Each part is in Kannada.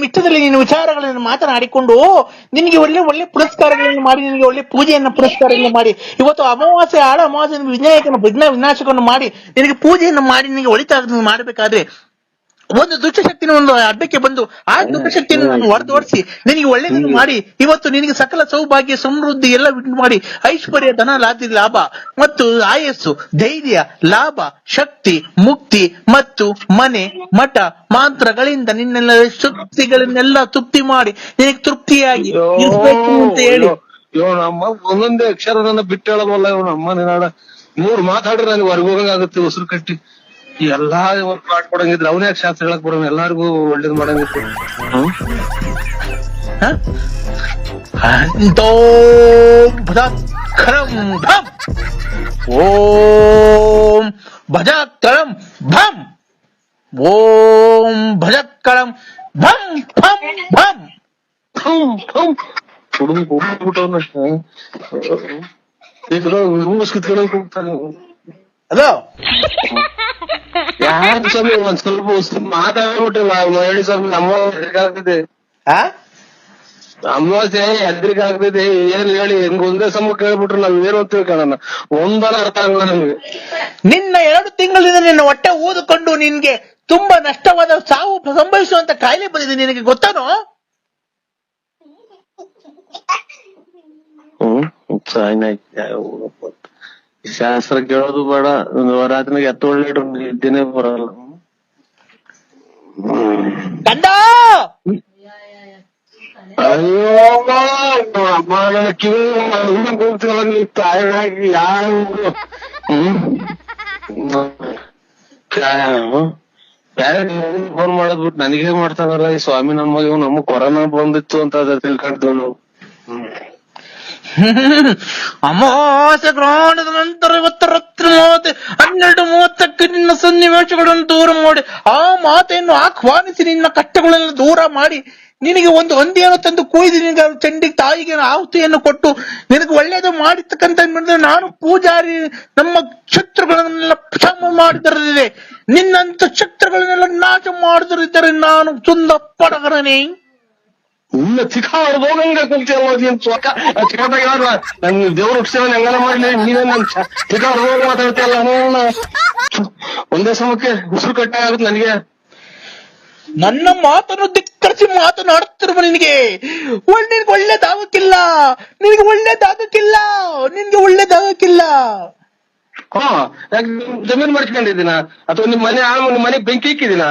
ಮಿತ್ತದಲ್ಲಿ ನಿನ್ನ ವಿಚಾರಗಳನ್ನು ಮಾತನಾಡಿಕೊಂಡು ನಿನಗೆ ಒಳ್ಳೆ ಒಳ್ಳೆ ಪುರಸ್ಕಾರಗಳನ್ನು ಮಾಡಿ, ನಿನಗೆ ಒಳ್ಳೆ ಪೂಜೆಯನ್ನು ಪುರಸ್ಕಾರಗಳನ್ನು ಮಾಡಿ. ಇವತ್ತು ಅಮಾವಾಸ್ಯೆ, ಆಳ ಅಮಾವಾಸ್ಯೆ ವಿನಾಯಕನ ವಿಘ್ನ ವಿನಾಶಕವನ್ನು ಮಾಡಿ, ನಿನಗೆ ಪೂಜೆಯನ್ನು ಮಾಡಿ, ನಿನಗೆ ಒಳಿತಾಗ ಮಾಡಬೇಕಾದ್ರೆ ಒಂದು ದುಷ್ಟಶಕ್ತಿನ ಒಂದು ಅಡ್ಡಕ್ಕೆ ಬಂದು ಆ ದುಷ್ಟಶಕ್ತಿಯನ್ನು ನಾನು ಹೊಡೆಸಿ ನಿನಗೆ ಒಳ್ಳೆಯದನ್ನು ಮಾಡಿ. ಇವತ್ತು ನಿನಗೆ ಸಕಲ ಸೌಭಾಗ್ಯ ಸಮೃದ್ಧಿ ಎಲ್ಲ ಬಿಟ್ಟು ಮಾಡಿ. ಐಶ್ವರ್ಯ ಧನ ಲಾಭ ಲಾಭ ಮತ್ತು ಆಯಸ್ಸು ಧೈರ್ಯ ಲಾಭ ಶಕ್ತಿ ಮುಕ್ತಿ ಮತ್ತು ಮನೆ ಮಠ ಮಾಂತ್ರಗಳಿಂದ ನಿನ್ನೆಲ್ಲ ಶಕ್ತಿಗಳನ್ನೆಲ್ಲ ತೃಪ್ತಿ ಮಾಡಿ. ನಿನಗೆ ತೃಪ್ತಿಯಾಗಿ ಇರ್ಬೇಕು ಅಂತ ಹೇಳಿ. ಇವನಮ್ಮ ಒಂದೊಂದೇ ಅಕ್ಷರ ನನ್ನ ಬಿಟ್ಟು ಹೇಳಬಲ್ಲ ಇವನಮ್ಮ ನಿನ್ನ ಮೂರು ಮಾತಾಡ್ರೆ ನನಗೆ ಹೊರಗೆ ಹೋಗಂಗಾಗುತ್ತೆ ಉಸಿರು ಕಟ್ಟಿ. ಎಲ್ಲಾ ವರ್ಕ್ ಮಾಡ್ಕೊಡಂಗಿದ್ರೆ ಅವ್ನ ಯಾಕೆ ಶಾಸ್ತ್ರ ಹೇಳಕ್ ಬರೋಣ ಎಲ್ಲಾರ್ಗು ಒಳ್ಳೇದ್ ಮಾಡಂಗಿದ್ರು ಓಂ ಭಜ ಕಳಂ ಭಂ. ಓಂ ಭಜ ಕಳಂ ಭಂ ಭಂ ಭಂ. ಹುಡುಗ ಹೋಗ್ಬಿಟ್ಟವನಷ್ಟೇ ಈಗ ರೂಮ್ಸ್ ಕಿತ್ಕೊಳ್ಳೋಕೆ ಹೋಗ್ತಾನೆ ಅಲೋ ಯಾರು ಸ್ವಾಮಿ? ಒಂದ್ ಸ್ವಲ್ಪ ಮಾತಾಡ್ಬಿಟ್ರಿ ಮಾತಾಡ್ಬಿಟ್ಟಿಲ್ಲ ಹೇಳಿ ಸ್ವಾಮಿ ನಮ್ಮ ಆ? ಅಮಾವಾಸ್ಯೆ ಎದ್ರಿಗೆ ಆಗ್ತಿದೆ ಏನ್ ಹೇಳಿ ಹೆಂಗ್ ಒಂದೇ ಸಮ ಕೇಳ್ಬಿಟ್ರು ನಾವ್ ಏನು ಅಂತ ತಿಳ್ಕೊಳ್ಳೋಣ. ಒಂದನ ಅರ್ಥ ಆಗಲ್ಲ ನಮ್ಗೆ. ನಿನ್ನ ಎರಡು ತಿಂಗಳಿಂದ ನಿನ್ನ ಹೊಟ್ಟೆ ಊದಿಕೊಂಡು ನಿನ್ಗೆ ತುಂಬಾ ನಷ್ಟವಾದ ಸಾವು ಸಂಭವಿಸುವಂತ ಕಾಯಿಲೆ ಬಂದಿದೆ. ನಿನಗೆ ಗೊತ್ತಾನೋ? ಹ್ಮ್ ಶಾಸ್ತ್ರ ಕೇಳೋದು ಬೇಡ ರಾತ್ರಿ ಎತ್ತ ಒಳ್ಳೆ ನಿದ್ದೆನೆ ಬರಲ್ಲ ಅಯ್ಯೋ ಅಮ್ಮ ನನ್ನ ಕಿವಿ ಕೂಗ್ತಿಲ್ಲ ನೀ ತಾಯಿಯಾಗಿ ಯಾರು ಫೋನ್ ಮಾಡೋದ್ ಬಿಟ್ಟು ನನಗೆ ಮಾಡ್ತಾನಲ್ಲ ಈ ಸ್ವಾಮಿ ನಮ್ಮ ಮಗ ನಮಗ್ ಕೊರೋನಾ ಬಂದಿತ್ತು ಅಂತ ಅದ ತಿಳ್ಕೊಂಡ್ರು ನಾವು ಹ್ಮ್ ಅಮಾವಾಸ್ಯ ಗ್ರಹಣದ ನಂತರ ಇವತ್ತು ರಾತ್ರಿ ಮಾತೆ ಹನ್ನೆರಡು ಮೂವತ್ತಕ್ಕೆ ನಿನ್ನ ಸನ್ನಿವೇಶಗಳನ್ನು ದೂರ ಮಾಡಿ, ಆ ಮಾತೆಯನ್ನು ಆಹ್ವಾನಿಸಿ ನಿನ್ನ ಕಷ್ಟಗಳನ್ನು ದೂರ ಮಾಡಿ, ನಿನಗೆ ಒಂದು ಹಂದಿಯನ್ನು ತಂದು ಕುಯ್ದು ನಿನಗೆ ಚಂಡಿ ತಾಯಿಗೆ ಆಹುತಿಯನ್ನು ಕೊಟ್ಟು, ನಿನಗೆ ಒಳ್ಳೆಯದು ಮಾಡಿರ್ತಕ್ಕಂಥ ಮಾಡಿದ್ರೆ ನಾನು ಪೂಜಾರಿ, ನಮ್ಮ ಶತ್ರುಗಳನ್ನೆಲ್ಲ ಕ್ಷಮ ಮಾಡಿದರಿದೆ ನಿನ್ನಂತ ಶತ್ರುಗಳನ್ನೆಲ್ಲ ನಾಶ ಮಾಡಿದರಿದ್ದರೆ ನಾನು ತುಂಬ ಇಲ್ಲ ಚಿಕ್ಕ ಹೋಗಂಗ ಕುಂತಿಯಲ್ಲ ನೀನ್ ಚೊಕ್ಕ ಚಿಕ್ಕದಾಗ ಯಾರು ನನ್ ದೇವ್ರ ಹುಟ್ಟಿಸಿದ ಹೆಂಗನ ಮಾಡ್ಲಿ ನೀನೇ ನನ್ ಚಿಕ್ಕವ್ರ ಹೋಗಿ ಮಾತಾಡ್ತಿಯಲ್ಲ ನೋಡೋಣ ಒಂದೇ ಸಮಕ್ಕೆ ಉಸಿರು ಕಟ್ಟ ಆಗುತ್ತೆ ನನಗೆ. ನನ್ನ ಮಾತನ್ನು ಧಿಕ್ಕರಿಸಿ ಮಾತನಾಡುತ್ತಿರುವ ನಿನಗೆ ನಿನಗೆ ಒಳ್ಳೇದಾಗಕ್ಕಿಲ್ಲ ನಿನಗೆ ಒಳ್ಳೇದಾಗಕ್ಕಿಲ್ಲ ನಿನ್ಗೆ ಒಳ್ಳೇದಾಗಕ್ಕಿಲ್ಲ ಹಾ ಜಮೀನ್ ಮಾಡ್ಕೊಂಡಿದ್ದೀನ ಅಥವಾ ನಿಮ್ ಮನೆ ಆ ನಿಮ್ ಮನೆ ಬೆಂಕಿ ಇಕ್ಕಿದಿನ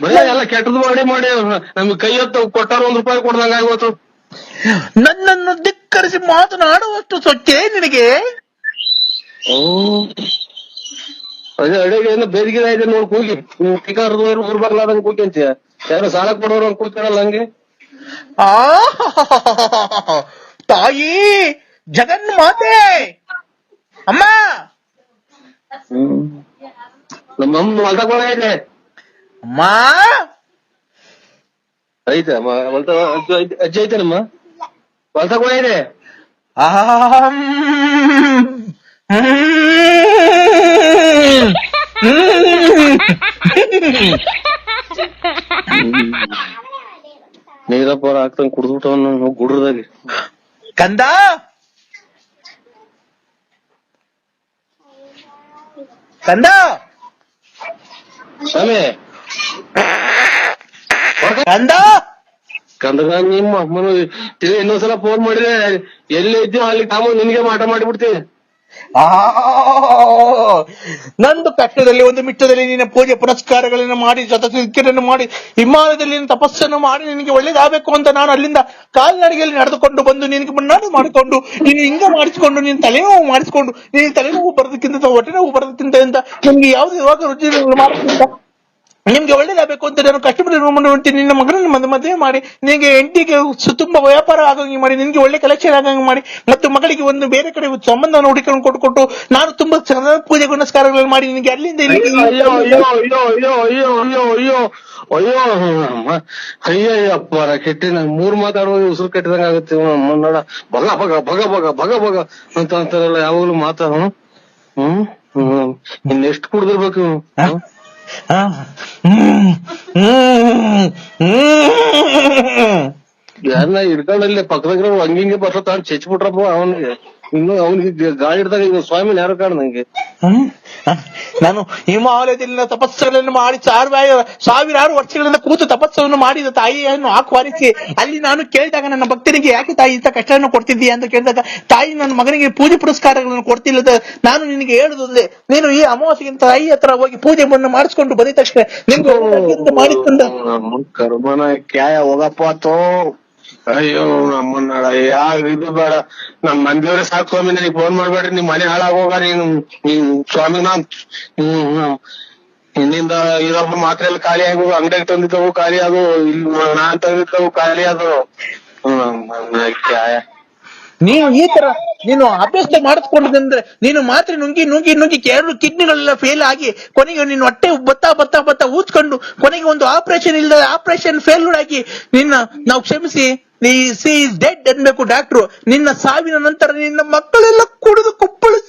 ಬರೀ ಎಲ್ಲ ಕೆಟ್ಟದ್ ಮಾಡಿ ಮಾಡಿ ನಮ್ಗೆ ಕೈ ಹೊತ್ತು ಕೊಟ್ಟಾರ ಒಂದ್ ರೂಪಾಯಿ ಕೊಡ್ದಂಗ ಆಗೋತು ನನ್ನನ್ನು ಧಿಕ್ಕರಿಸಿ ಮಾತನಾಡುವಷ್ಟು ಸೊಕ್ಕೆ ನಿನಗೆ? ಅದೇ ಅಡಿಗೆ ಏನೋ ಬೇದಿಗೆ ಇದೆ ನೋಡಿ ಕೂಗಿ. ಟಿಕಾರದು ಊರ್ ಬಾಗ್ಲಾದಂಗ್ ಕೂಗಿ ಅಂತೀಯ? ಯಾರೋ ಸಾಲ ಕೊಡೋರು ಅಂತ ಕೂಗ್ತಾರಲ್ಲ ಹಂಗೆ? ಆ ತಾಯಿ ಜಗನ್ ಮಾತೆ! ಅಮ್ಮ! ನಮ್ಮ ಅಮ್ಮ అమ్మా అయితే అమ్మా వంట అజ్జి అయితేనమ్మా వంట కూడా అయితే ನೀರಪ್ಪ ಹಾಕ್ತಂಗ್ ಕುಡ್ದ್ಬಿಟ್ಟವನು ಗುಡ್ರದಾಗ ಕಂದ ಕಂದ ಸ್ವಾಮಿ ಕಂದ? ಕಂದಗ ನಿಮ್ಮ ಅಮ್ಮನ ಇನ್ನೊಂದ್ಸಲ ಫೋನ್ ಮಾಡಿದ್ರೆ ಎಲ್ಲಿ ಇದ್ದೀವೋ ಅಲ್ಲಿ ತಾಮ ನಿನ್ಗೆ ಮಾಟ ಮಾಡಿಬಿಡ್ತೀವಿ ಆ ನಂದು ಕಷ್ಟದಲ್ಲಿ ಒಂದು ಮಿಟ್ಟದಲ್ಲಿ ನಿನ್ನ ಪೂಜೆ ಪುರಸ್ಕಾರಗಳನ್ನು ಮಾಡಿ ಶತಸಿದ್ಧಿಯನ್ನು ಮಾಡಿ ಹಿಮಾಲಯದಲ್ಲಿ ನಿನ್ನ ತಪಸ್ಸನ್ನು ಮಾಡಿ ನಿನಗೆ ಒಳ್ಳೇದಾಗಬೇಕು ಅಂತ ನಾನು ಅಲ್ಲಿಂದ ಕಾಲ್ನಡಿಗೆಯಲ್ಲಿ ನಡೆದುಕೊಂಡು ಬಂದು ನಿನಗೆ ಮುನ್ನಾಡು ಮಾಡಿಕೊಂಡು ನೀನು ಹಿಂಗ ಮಾಡಿಸಿಕೊಂಡು ನೀನು ತಲೆನೋವು ಮಾಡಿಸಿಕೊಂಡು ನೀನು ತಲೆನೋವು ಬರೋದಕ್ಕಿಂತ ಹೊಟ್ಟೆ ನೋವು ಬರೋದಕ್ಕಿಂತ ನಿಮ್ಗೆ ಯಾವ್ದು ಯಾವಾಗ ರುಚಿ ನಿಮ್ಗೆ ಒಳ್ಳೇದಾಗಬೇಕು ಅಂತ ನಾನು ಕಷ್ಟಪಟ್ಟು ಉಂಟು ನಿನ್ನ ಮಗನನ್ನು ಮದ್ ಮದುವೆ ಮಾಡಿ ನಿಮಗೆ ಎಂಟಿಗೆ ತುಂಬಾ ವ್ಯಾಪಾರ ಆಗಂಗೆ ಮಾಡಿ ನಿಮಗೆ ಒಳ್ಳೆ ಕಲೆಕ್ಷನ್ ಆಗಂಗೆ ಮಾಡಿ ಮತ್ತು ಮಗಳಿಗೆ ಒಂದು ಬೇರೆ ಕಡೆ ಸಂಬಂಧವನ್ನು ಹುಡುಕೊಂಡು ಕೊಟ್ಟುಕೊಟ್ಟು ನಾನು ತುಂಬಾ ಚೆನ್ನಾಗಿ ಪೂಜೆ ಪುನಸ್ಕಾರಗಳನ್ನು ಮಾಡಿ ನಿನಗೆ ಅಲ್ಲಿಂದ ಅಯ್ಯೋ ಅಯ್ಯಯ್ಯಪ್ಪ ಕೆಟ್ಟಿ ನಂಗೆ ಮೂರ್ ಮಾತಾಡುವ ಉಸಿರು ಕಟ್ಟಿದಂಗ ಆಗುತ್ತೆ ನೋಡ ಬಗ ಬಗ ಬಗ ಬಗ ಬಗ ಬಗ ಅಂತ ಅಂತಾರಲ್ಲ ಯಾವಾಗ್ಲೂ ಮಾತಾಡೋಣ ಹ್ಮ್? ಇನ್ನೆಷ್ಟು ಕುಡ್ದಿರ್ಬೇಕು ಇವ್ನು? ಹ್ಮ್? ಆ, ಹ್ಮ್, ಹ್ಮ್, ಹ್ಮ್. ಯಾರನ್ನ ಹಿಡ್ಕೊಂಡಲ್ಲಿ ಪಕ್ಕದಾಗ ಹಂಗಿಂಗೆ ಬರ್ತಾ ಚೆಚ್ ಬಿಟ್ರಪ್ಪ ಅವನಿಗೆ ಇನ್ನು ಅವನಿಗೆ ಗಾಳಿ ಹಿಡ್ದಾಗ ಇವ ಸ್ವಾಮಿನ ಯಾರು ಕಾಣ ನಂಗೆ. ನಾನು ಹಿಮಾಲಯದಲ್ಲಿನ ತಪಸ್ಸುಗಳನ್ನು ಮಾಡಿ ಸಾವಿರ ಸಾವಿರಾರು ವರ್ಷಗಳಿಂದ ಕೂತು ತಪಸ್ಸನ್ನು ಮಾಡಿದ ತಾಯಿಯನ್ನು ಆಹ್ವಾನಿಸಿ ಅಲ್ಲಿ ನಾನು ಕೇಳಿದಾಗ ನನ್ನ ಭಕ್ತನಿಗೆ ಯಾಕೆ ತಾಯಿ ಇಂಥ ಕಷ್ಟವನ್ನು ಕೊಡ್ತಿದ್ದೀಯ? ಅಂತ ಕೇಳಿದಾಗ ತಾಯಿ ನನ್ನ ಮಗನಿಗೆ ಪೂಜೆ ಪುರಸ್ಕಾರಗಳನ್ನು ಕೊಡ್ತಿಲ್ಲದ. ನಾನು ನಿನಗೆ ಹೇಳುದಿಲ್ಲ ನೀನು ಈ ಅಮಾವಾಸ್ಯೆಗಿಂತ ತಾಯಿ ಹತ್ರ ಹೋಗಿ ಪೂಜೆ ಮಾಡಿಸ್ಕೊಂಡು ಬಂದ ತಕ್ಷಣ ನಿಮ್ಗೆ ನಮ್ಮ ಕರ್ಮನ ಕ್ಯಾಯ ಹೋಗಪ್ಪ ತೋ. ಅಯ್ಯೋ ನಮ್ಮನ್ನ ಯಾವ ಇದು ಬೇಡ. ನಮ್ ಮಂದಿಯವ್ರೆ ಸಾಕು ಸ್ವಾಮಿ, ನನಗೆ ಫೋನ್ ಮಾಡ್ಬೇಡ್ರಿ. ನಿಮ್ ಮನೆ ಹಾಳಾಗೋಗ, ನೀನು, ನೀನ್, ಸ್ವಾಮಿ, ನಾನ್, ಹ್ಮ್ ಹ್ಮ್. ಇನ್ನಿಂದ ಇರೋಬ್ಬ ಮಾತ್ರ ಎಲ್ಲ ಖಾಲಿ ಆಗು ಅಂಗಡಿಗೆ ತಂದಿದ್ದವು ಖಾಲಿ ಅದು ಇಲ್ಲಿ ನಾನ್ ತಂದಿದ್ದವು ಖಾಲಿ ಅದು ನೀನು ಈ ತರ ನೀನು ಅಭ್ಯಾಸ ಮಾಡಿಸ್ಕೊಂಡ್ರೆ ನೀನು ಮಾತ್ರ ನುಂಗಿ ನುಂಗಿ ನುಂಗಿ ಎರಡು ಕಿಡ್ನಿಗಳೆಲ್ಲ ಫೇಲ್ ಆಗಿ ಕೊನೆಗೆ ನೀನು ಹೊಟ್ಟೆ ಬತ್ತಾ ಬತ್ತಾ ಬತ್ತಾ ಊದ್ಕೊಂಡು ಕೊನೆಗೆ ಒಂದು ಆಪರೇಷನ್ ಇಲ್ಲದ ಆಪರೇಷನ್ ಫೇಲ್ಯೂರ್ ಆಗಿ ನಿನ್ನ ನಾವು ಕ್ಷಮಿಸಿ, ನೀ ಸಿ ಇಸ್ ಡೆಡ್ ಅನ್ಬೇಕು ಡಾಕ್ಟ್ರು ನಿನ್ನ ಸಾವಿನ ನಂತರ ನಿನ್ನ ಮಕ್ಕಳೆಲ್ಲ ಕುಡಿದು ಕುಪ್ಪಳು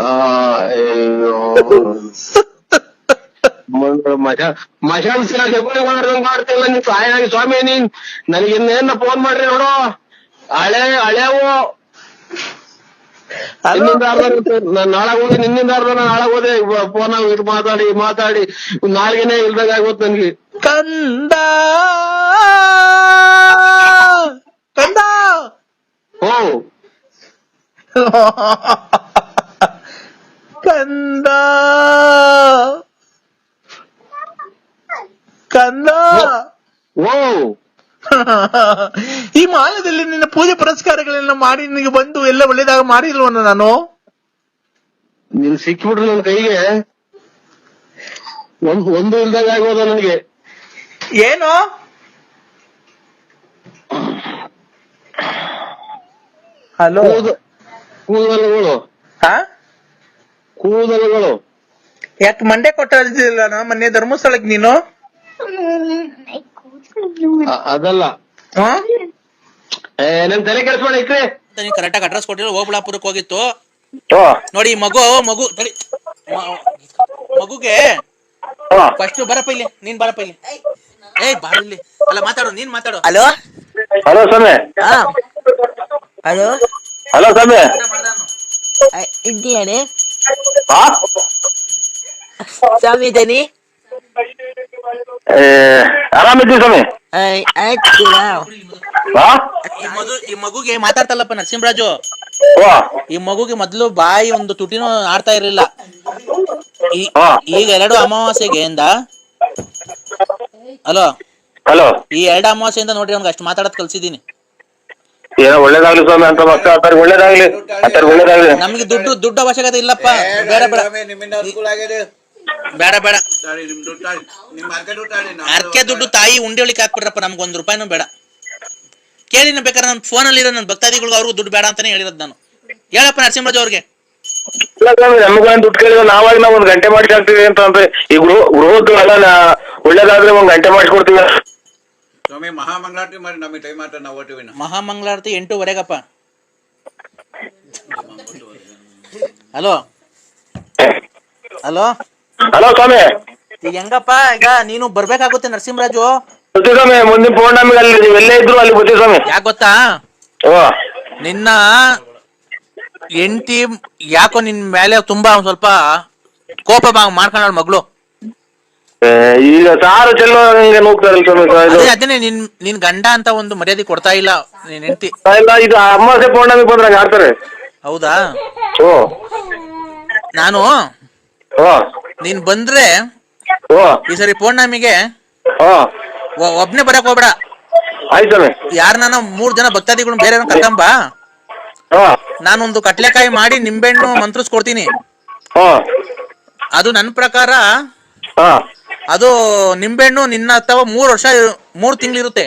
ಅಯ್ಯೋ ಮಜಾ ಮಜಾನ್ ಸಿರ ಹೆಬ್ಬಳಿ ಮಾಡ್ದಂಗ್ ಮಾಡ್ತಿಲ್ಲ ನೀನ್ ಸಾಯಾಗಿ ಸ್ವಾಮಿ ನೀನ್ ನನಗೆ ಇನ್ನೇನ ಫೋನ್ ಮಾಡ್ರಿ ನೋಡು. ಹಳೆ ಹಳೆವು. ನಿನ್ನಿಂದ ನಾನು ನಾಳಾಗ ಹೋಗಿ ನಿನ್ನಿಂದ ಅರ್ಧ ನಾನು ನಾಳಾಗ ಹೋದೆ. ಫೋನ್ ಇದು ಮಾತಾಡಿ ಮಾತಾಡಿ. ನಾಳೆಗೆನೆ ಇಲ್ದಾಗ ಆಗೋತ್ ನನ್ಗೆ. ಕಂದ ಕಂದ ಓ ಕಂದ ಕಂದ ಓ ಈ ಮಾಲದಲ್ಲಿ ನಿನ್ನ ಪೂಜೆ ಪುರಸ್ಕಾರಗಳೆಲ್ಲ ಮಾಡಿ ನಿನಗೆ ಬಂದು ಎಲ್ಲ ಒಳ್ಳೇದಾಗ ಮಾಡಿಲ್ವನ ನಾನು? ನೀನ್ ಸಿಕ್ಕಿಬಿಟ್ರು ನನ್ನ ಕೈಗೆ. ಒಂದ್ ಒಂದು ಇಲ್ದಾಗ ಆಗೋದ ನನಗೆ? ಏನು? ಹಲೋ? ಕೂದ ಕೂದಲುಗಳು. ಹಾ? ಕೂದಲುಗಳು. ಯಾಕೆ ಮಂಡೆ ಕೊಟ್ಟಿಲ್ಲ ನಾ ಮೊನ್ನೆ ಧರ್ಮಸ್ಥಳಕ್ಕೆ ನೀನು? ಅದಲ್ಲ. ನನ್ ತಲೆ ಕೆಡಿಸ್ಬೇಡ ಇಕ್ರಿ. ಕರೆಕ್ಟಾಗಿ ಅಡ್ರೆಸ್ ಕೊಟ್ಟಿಲ್ಲ ಓಬಳಾಪುರಕ್ಕೆ ಹೋಗಿತ್ತು. ನೋಡಿ ಮಗು ಮಗು ತಡಿ. ಮ- ಮಗುಗೆ ಫಸ್ಟ್ ಬರಪ್ಪ ಇಲ್ಲಿ ನೀನ್ ಬರಪ್ಪ ಇಲ್ಲಿ. ಏಯ್ ಬಾರ ಇಲ್ಲಿ. ಅಲ್ಲ ಮಾತಾಡು ನೀನ್ ಮಾತಾಡು. ಹಲೋ? ಹಲೋ ಸ್ವಾಮಿ. ಹಾ. ಹಲೋ? ಹಲೋ ಸ್ವಾಮಿ. ಇದ್ದೀಯ ಹಾ? ಸ್ವಾಮಿ ಇದ್ದೇನೆ ಆರಾಮಿದ್ದೀವಿ ಸ್ವಾಮಿ? ಹಾ ಈ ಮಗು ಈ ಮಗುಗೆ ಮಾತಾಡ್ತಲ್ಲಪ್ಪ ನರಸಿಂಹರಾಜು. ಓ ಈ ಮಗುಗೆ ಮೊದ್ಲು ಬಾಯಿ ಒಂದು ತುಟಿನೂ ಆಡ್ತಾ ಇರಲಿಲ್ಲ. ಈ- ಹಾ. ಈಗ ಎರಡು ಅಮಾವಾಸ್ಯೆಗೆ ಇಂದ ಹಲೋ? ಹಲೋ. ಈ ಎರಡು ಅಮಾವಾಸ್ಯೆಯಿಂದ ನೋಡ್ರಿ ಅವ್ನಿಗೆ ಅಷ್ಟು ಮಾತಾಡೋದ್ ಕಲ್ಸಿದೀನಿ ಏನೋ ಒಳ್ಳೇದಾಗ್ಲಿ ಸ್ವಾಮಿ ಅಂತ ಮಕ್ಕ ಆತರ ಒಳ್ಳೇದಾಗ್ಲಿ ಆತರ ಒಳ್ಳೇದಾಗ್ಲಿ. ನಮ್ಗೆ ದುಡ್ಡು ದುಡ್ಡು ಅವಶ್ಯಕತೆ ಇಲ್ಲಪ್ಪ. ಬೇಡ ಬೇಡ. ಬೇಡ ಬೇಡ. ಅರ್ಕೆ ದುಡ್ಡು ತಾಯಿ ಉಂಡೆ ಒಳಿಕ್ ಹಾಕ್ಬಿಡ್ರಪ್ಪ ನಮ್ಗೆ ಒಂದ್ ರೂಪಾಯಿನೂ ಬೇಡ. ಕೇಳಿ ನಾನು ಬೇಕಾದ್ರೆ ನನ್ನ ಫೋನಲ್ಲಿ ಇರೋ ನನ್ನ ಭಕ್ತಾದಿಗಳು ಅವ್ರಿಗೂ ದುಡ್ಡು ಬೇಡ ಅಂತಾನೆ ಹೇಳಿರೋದು ನಾನು. ಹೇಳಪ್ಪ ನರಸಿಂಹರಾಜ್ ಅವ್ರಿಗೆ. ನಮಗೇನ್ ದುಡ್ಡು ಕೇಳಿದ್ರೆ ನಾವಾಗ ನಾವು ಒಂದ್ ಗಂಟೆ ಮಾಡಿ ಹಾಕ್ತೀವಿ ಅಂತ ಅಂದ್ರೆ ಈ ಗೃಹ ನಾ- ಒಳ್ಳೇದಾದ್ರೆ ಒಂದ್ ಗಂಟೆ ಮಾಡಿಸ್ಕೊಡ್ತೀವಿ ಸ್ವಾಮಿ ಮಹಾಮಂಗಳಾರತಿ ಮಾಡಿ ನಮಗೆ ಟೈಮ್ ಆಟ ನಾವು ಓಟಿವಿ ನಾವು ಮಹಾಮಂಗಳಾರತಿ ಎಂಟೂವರೆಗಪ್ಪ. ಹಲೋ? ಹಲೋ? ಹಲೋ ಸ್ವಾಮಿ. ಈಗ ಹೆಂಗಪ್ಪ? ಈಗ ನೀನು ಬರ್ಬೇಕಾಗುತ್ತೆ ನರಸಿಂಹರಾಜು. ಬರ್ತೀವಿ ಸ್ವಾಮಿ ಮುಂದಿನ ಪೌರ್ಣಮಿಗೆ ಅಲ್ಲಿ ನೀವು ಎಲ್ಲೇ ಇದ್ರು ಅಲ್ಲಿ ಬರ್ತೀವಿ ಸ್ವಾಮಿ. ಯಾಕೆ ಗೊತ್ತಾ? ಓ. ನಿನ್ನ ಎಂಟಿ ಯಾಕೋ ನಿನ್ ಮೇಲೆ ತುಂಬಾ ಒಂದ್ ಸ್ವಲ್ಪ ಕೋಪ ಮಾಡ್ಕೊಂಡಳ ಮಗಳು. ಏ, ಈಗ ಸಾರು ಚೆಲ್ಲೋ ಹಂಗೆ ನೂಗ್ತಾರಲ್ಲ ಸ್ವಾಮಿ ಇದು. ಅದೇ ಅದೇನೆ ನಿನ್ ನಿನ್ ಗಂಡ ಅಂತ ಒಂದು ಮರ್ಯಾದೆ ಕೊಡ್ತಾ ಇಲ್ಲ ನಿನ್ ಹೆಂಡತಿ. ಇಲ್ಲ ಇದು ಅಮಾವಾಸ್ಯೆ ಪೌರ್ಣಮಿ ಬಂದ್ರೆ ಹಂಗೆ ಆಡ್ತಾರೆ. ಹೌದಾ? ಓ. ನಾನು ಓ. ನೀನ್ ಬಂದ್ರೆ ಓ ಈ ಸರಿ ಫೋನ್ ನಮಗೆ ಹಾ ಒಬ್ನೇ ಬರಕ್ ಹೋಗ್ಬೇಡ. ಯಾರನ್ನ ಮೂರ್ ಜನ ಭಕ್ತಾದಿಗಳು ಬೇರೆ ಕರ್ಕೊಂಬ. ನಾನೊಂದು ಕಟ್ಲೆಕಾಯಿ ಮಾಡಿ ನಿಂಬೆಹಣ್ಣು ಮಂತ್ರಿಸ್ಕೊಡ್ತೀನಿ. ಹಾ. ಅದು ನನ್ನ ಪ್ರಕಾರ ಹಾ. ಅದು ನಿಂಬೆಹಣ್ಣು ನಿನ್ನ ಅಥವಾ ಮೂರ್ ವರ್ಷ ಮೂರ್ ತಿಂಗಳಿರುತ್ತೆ.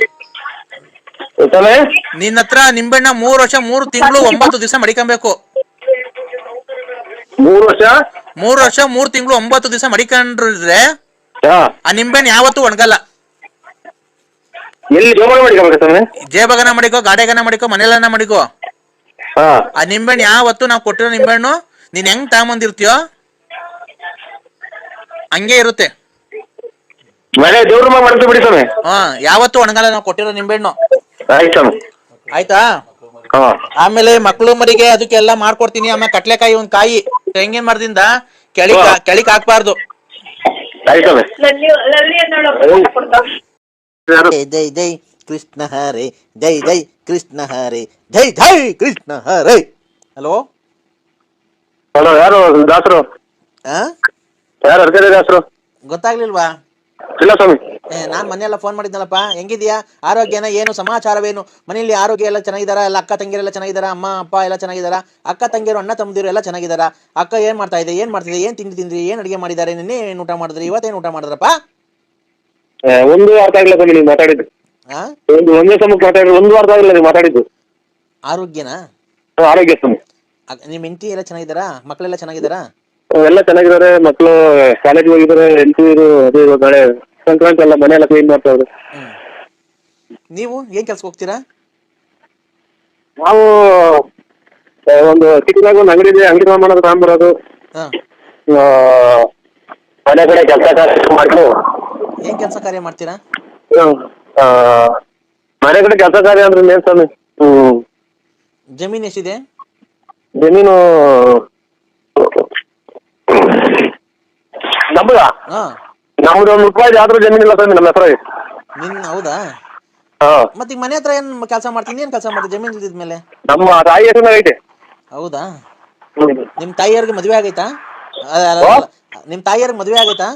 ಇರುತ್ತೆ ನಿನ್ನ ಹತ್ರ ನಿಂಬೆಹಣ್ಣ ಮೂರ್ ವರ್ಷ ಮೂರು ತಿಂಗಳು ಒಂಬತ್ತು ದಿವಸ ಮಡಿಕೊಬೇಕು. ಮೂರು ವರ್ಷ? ಮೂರ್ ವರ್ಷ ಮೂರ್ ತಿಂಗಳು ಒಂಬತ್ತು ದಿವಸ ಮಡಿಕೊಂಡ್ರೆ ಹಾ. ಆ ನಿಂಬೆಹಣ್ಣು ಯಾವತ್ತೂ ಒಣಗಲ್ಲ. ಎಲ್ಲಿ ಜೋಪಾನ ಮಾಡ್ಕೋಬೇಕು ಸ್ವಾಮಿ? ಜೇಬಗನ ಮಡಿಕೋ ಗಾಡೆಗನ ಮಡಿಕೋ ಮನೆಯಲ್ಲನ ಮಡಿಕೋ. ಹಾ. ಆ ನಿಂಬೆಹಣ್ಣು ಯಾವತ್ತು ನಾವು ಕೊಟ್ಟಿರೋ ನಿಂಬೆಹಣ್ಣು ನೀನ್ ಹೆಂಗ್ ತಗೊಂಬಂದಿರ್ತೀಯೋ ಹಂಗೆ ಇರುತ್ತೆ. ಯಾವತ್ತು ದೇವ್ರ ಮ್ಯಾಗ ಮಾಡ್ತೀವಿ ಬಿಡಿ ಸ್ವಾಮಿ. ಹಾ ಯಾವತ್ತೂ ಒಣಗಲ್ಲ ನಾವು ಕೊಟ್ಟಿರೋ ನಿಂಬೆಹಣ್ಣು. ಆಯ್ತು ಸ್ವಾಮಿ. ಆಯ್ತಾ? ಹಾ. ಆಮೇಲೆ ಮಕ್ಳು ಮರಿಗೆ ಅದಕ್ಕೆಲ್ಲ ಮಾಡ್ಕೊಡ್ತೀನಿ ಆಮೇಲೆ ಕಟ್ಲೆಕಾಯಿ ಒಂದ್ ಕಾಯಿ. ತೆಂಗಿನ ಮರದಿಂದ ಕೆಳಿಕ್ ಹಾ. ಕೆಳಿಕ್ ಹಾಕ್ಬಾರ್ದು? ಜೈ ಜೈ ಕೃಷ್ಣ ಹರೇ ಜೈ ಜೈ ಕೃಷ್ಣ ಹರೇ ಜೈ ಜೈ ಕೃಷ್ಣ ಹರೇ. ಹಲೋ? ಹಲೋ ಯಾರು ದಾಸರು? ಯಾರು ದಾಸರು? ಗೊತ್ತಾಗ್ಲಿಲ್ವಾ? ಇಲ್ಲ ಸ್ವಾಮಿ. ನಾನು ಮೊನ್ನೆಲ್ಲ ಫೋನ್ ಮಾಡಿದ್ನಲ್ಲಪ್ಪ. ಹೆಂಗಿದ್ಯಾ ಆರೋಗ್ಯನ ಏನು ಸಮಾಚಾರವೇನು? ಮನೆಯಲ್ಲಿ ಆರೋಗ್ಯ ಎಲ್ಲ ಚೆನ್ನಾಗಿದಾರ? ಎಲ್ಲ ಅಕ್ಕ ತಂಗಿರೆಲ್ಲ ಚೆನ್ನಾಗಿದಾರ? ಅಮ್ಮ ಅಪ್ಪ ಎಲ್ಲ ಚೆನ್ನಾಗಿದಾರ? ಅಕ್ಕ ತಂಗಿಯರು ಅಣ್ಣ ತಮ್ಮದಿರು ಎಲ್ಲ ಚೆನ್ನಾಗಿದಾರ? ಅಕ್ಕ ಏನ್ ಮಾಡ್ತಾ ಇದೆ? ಏನ್ ಮಾಡ್ತಿದೆ? ಏನ್ ತಿಂಡಿ ತಿಂದ್ರಿ? ಏನ್ ಅಡಿಗೆ ಮಾಡಿದಾರೆ? ನಿನ್ನೆ ಏನ್ ಊಟ ಮಾಡಿದ್ರಿ? ಇವತ್ತೇನು ಊಟ ಮಾಡಿದ್ರಪ್ಪ? ಒಂದು ಅರ್ಥ ಆಗಿಲ್ಲ ಸ್ವಾಮಿ ನೀವು ಮಾತಾಡಿದ್ದು. ಒಂದು ಒಂದೇ ಸಮಕ್ಕೆ ಮಾತಾಡಿದ್ರು ಒಂದು ಅರ್ಥ ಆಗಿಲ್ಲ ನೀವು ಮಾತಾಡಿದ್ದು. ಆರೋಗ್ಯನಾ? ಆರೋಗ್ಯ ಸ್ವಾಮಿ. ಅಕ್- ನಿಮ್ ಹೆಂಡತಿ ಎಲ್ಲ ಚೆನ್ನಾಗಿದಾರಾ ಮಕ್ಕಳೆಲ್ಲ ಚೆನ್ನಾಗಿದಾರಾ ಎಲ್ಲ ಚೆನ್ನಾಗಿದ್ದಾರೆ ಮಕ್ಕಳು ಕಾಲೇಜ್ ಹೋಗಿದ್ದಾರೆ ಹೆಂಡತಿರು ಅದು ಇವಾಗ ನಾಳೆ ಸಂಕ್ರಾಂತಿ ಎಲ್ಲ ಮನೆ ಎಲ್ಲ ಕ್ಲೀನ್ ಮಾಡ್ತಾ ಇದ್ರು ನೀವು ಏನ್ ಕೆಲ್ಸಕ್ಕೆ ಹೋಗ್ತೀರಾ? ನಾವು ಆ, ಒಂದು ಸಿಟಿದಾಗ ಒಂದು ಅಂಗಡಿ ಇದೆ ಅಂಗಡಿ ಮಾಡೋದು ತಗೊಂಡ್ಬರೋದು ಹಾ. ಆ, ಮನೆ ಕಡೆ ಕೆಲಸ ಮಾಡ್ಕೊಂಡು. ಏನ್ ಕೆಲಸ ಕಾರ್ಯ ಮಾಡ್ತೀರಾ? ಮನೆ ಕಡೆ ಕೆಲಸ ಕಾರ್ಯ ಅಂದ್ರೆ ಸ್ವಾಮಿ? ಹ್ಮ್. ಜಮೀನ್ ಎಷ್ಟಿದೆ? ಜಮೀನು ನಮ್ದ ಹಾ. ನಮ್ದು ಒಂದು ರೂಪಾಯಿ ಜಮೀನು ಇಲ್ಲ ಸರ್ ನಮ್ಮ ಹೆಸರು ನಿನ್ ಹೌದಾ? ಹಾ. ಮತ್ತೆ ಈಗ ಮನೆ ಹತ್ರ ಏನ್ ಕೆಲಸ ಮಾಡ್ತೀನಿ ಏನ್ ಕೆಲಸ ಮಾಡ್ತೀನಿ ಜಮೀನ್ ಇಲ್ದಿದ್ಮೇಲೆ ನಮ್ಮ ತಾಯಿ ಹೆಸರು ಐತೆ. ಹೌದಾ? ಹ್ಮ್. ನಿಮ್ ತಾಯಿಯವ್ರಿಗೆ ಮದ್ವೆ ಆಗೈತಾ? ಅಲ್ಲ, ಅಲ್ಲ, ಅಲ್ಲ. ನಿಮ್ ತಾಯಿಯವ್ರಿಗೆ ಮದ್ವೆ ಆಗೈತಾ?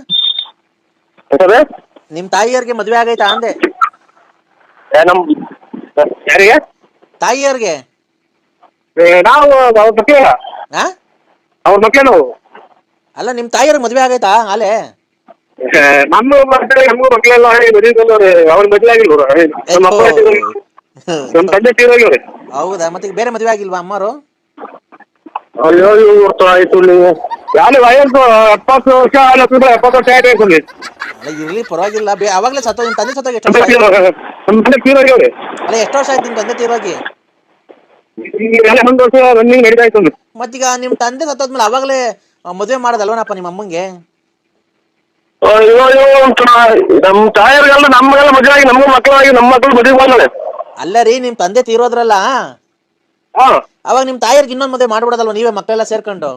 ಹೆಸರು? ನಿಮ್ ತಾಯಿಯವ್ರಿಗೆ ಮದ್ವೆ ಆಗೈತಾ ಅಂದೆ? ಏ, ನಮ್ ಯಾರಿಗೆ? ತಾಯಿಯವ್ರಿಗೆ? ಏ, ನಾವು ಅವ್ರ ಮಕ್ಕಳ. ಆ? ಅವ್ರ ಮಕ್ಕಳು. ನಾವು ಅಲ್ಲ ನಿಮ್ ತಾಯಿಯವ್ರಿಗೆ ಮದ್ವೆ ಆಗೈತಾ? ಆಲೆ ನಮ್ಮ ಮಕ್ಕಳು ನಮಗೂ ಮಕ್ಕಳೆಲ್ಲ ಮದುವೆ ಅವ್ರ ಮದುವೆ ಆಗಿಲ್ಲ ನಮ್ಮ ಅಪ್ಪ ನಮ್ಮ ತಂದೆ ಹೌದಾ? ಮತ್ತೆ ಈಗ ಬೇರೆ ಮದ್ವೆ ಆಗಿಲ್ವಾ ಅಮ್ಮರು ಅಯ್ಯೋ ಆಯ್ತು ನೀವು. ಯಾರು ವಯಸ್ಸು ಎಪ್ಪತ್ತು ವರ್ಷ ಆಯ್ತು ಎಪ್ಪತ್ತು ವರ್ಷ ಆಯ್ತು ಸ್ವಾಮಿ ಅಲ್ಲ ಇರ್ಲಿ ಪರವಾಗಿಲ್ಲ. ಬೇ ಅವಾಗ್ಲೇ ಸತ್ತೋ ನಿಮ್ ತಂದೆ ಸತ್ತೋಗಿ ಎಷ್ಟು ವರ್ಷ ಆಯ್ತು? ನಮ್ಮ ತಂದೆ ಅಲ್ಲ ಎಷ್ಟು ವರ್ಷ ಆಯ್ತು ನಿಮ್ ತಂದೆ ತೀರೋಗಿ? ಈಗ ಒಂದು ವರ್ಷ ರನ್ನಿಂಗ್ ನಡೀತಾ ಇತ್ತು. ಮತ್ತೀಗ ನಿಮ್ ತಂದೆ ಸತ್ತೋದ್ಮೇಲೆ ಅವಾಗ್ಲೇ ಮದ್ವೆ ಮಾಡೋದಲ್ವನಪ್ಪ ನಿಮ್ಮ ಅಮ್ಮಂಗೆ? ಅಯ್ಯೋ ಅಯ್ಯೋ ನಮ್ಮ ತಾಯರಿಗೆಲ್ಲ ನಮಗೆಲ್ಲ ಮದುವೆ ಆಗಿ ನಮಗೂ ಮಕ್ಕಳಾಗಿ ನಮ್ಮ ಮಕ್ಕಳು ಮದುವೆ ಬಂದಾಳೆ ಅಲ್ಲ ರೀ ನಿಮ್ ತಂದೆ ತೀರೋದ್ರಲ್ಲ? ಹಾ. ಅವಾಗ ನಿಮ್ ತಾಯಿಯರ್ಗೆ ಇನ್ನೊಂದ್ ಮದುವೆ ಮಾಡ್ಬಿಡೋದಲ್ವ ನೀವೇ ಮಕ್ಕಳೆಲ್ಲ ಸೇರ್ಕೊಂಡು?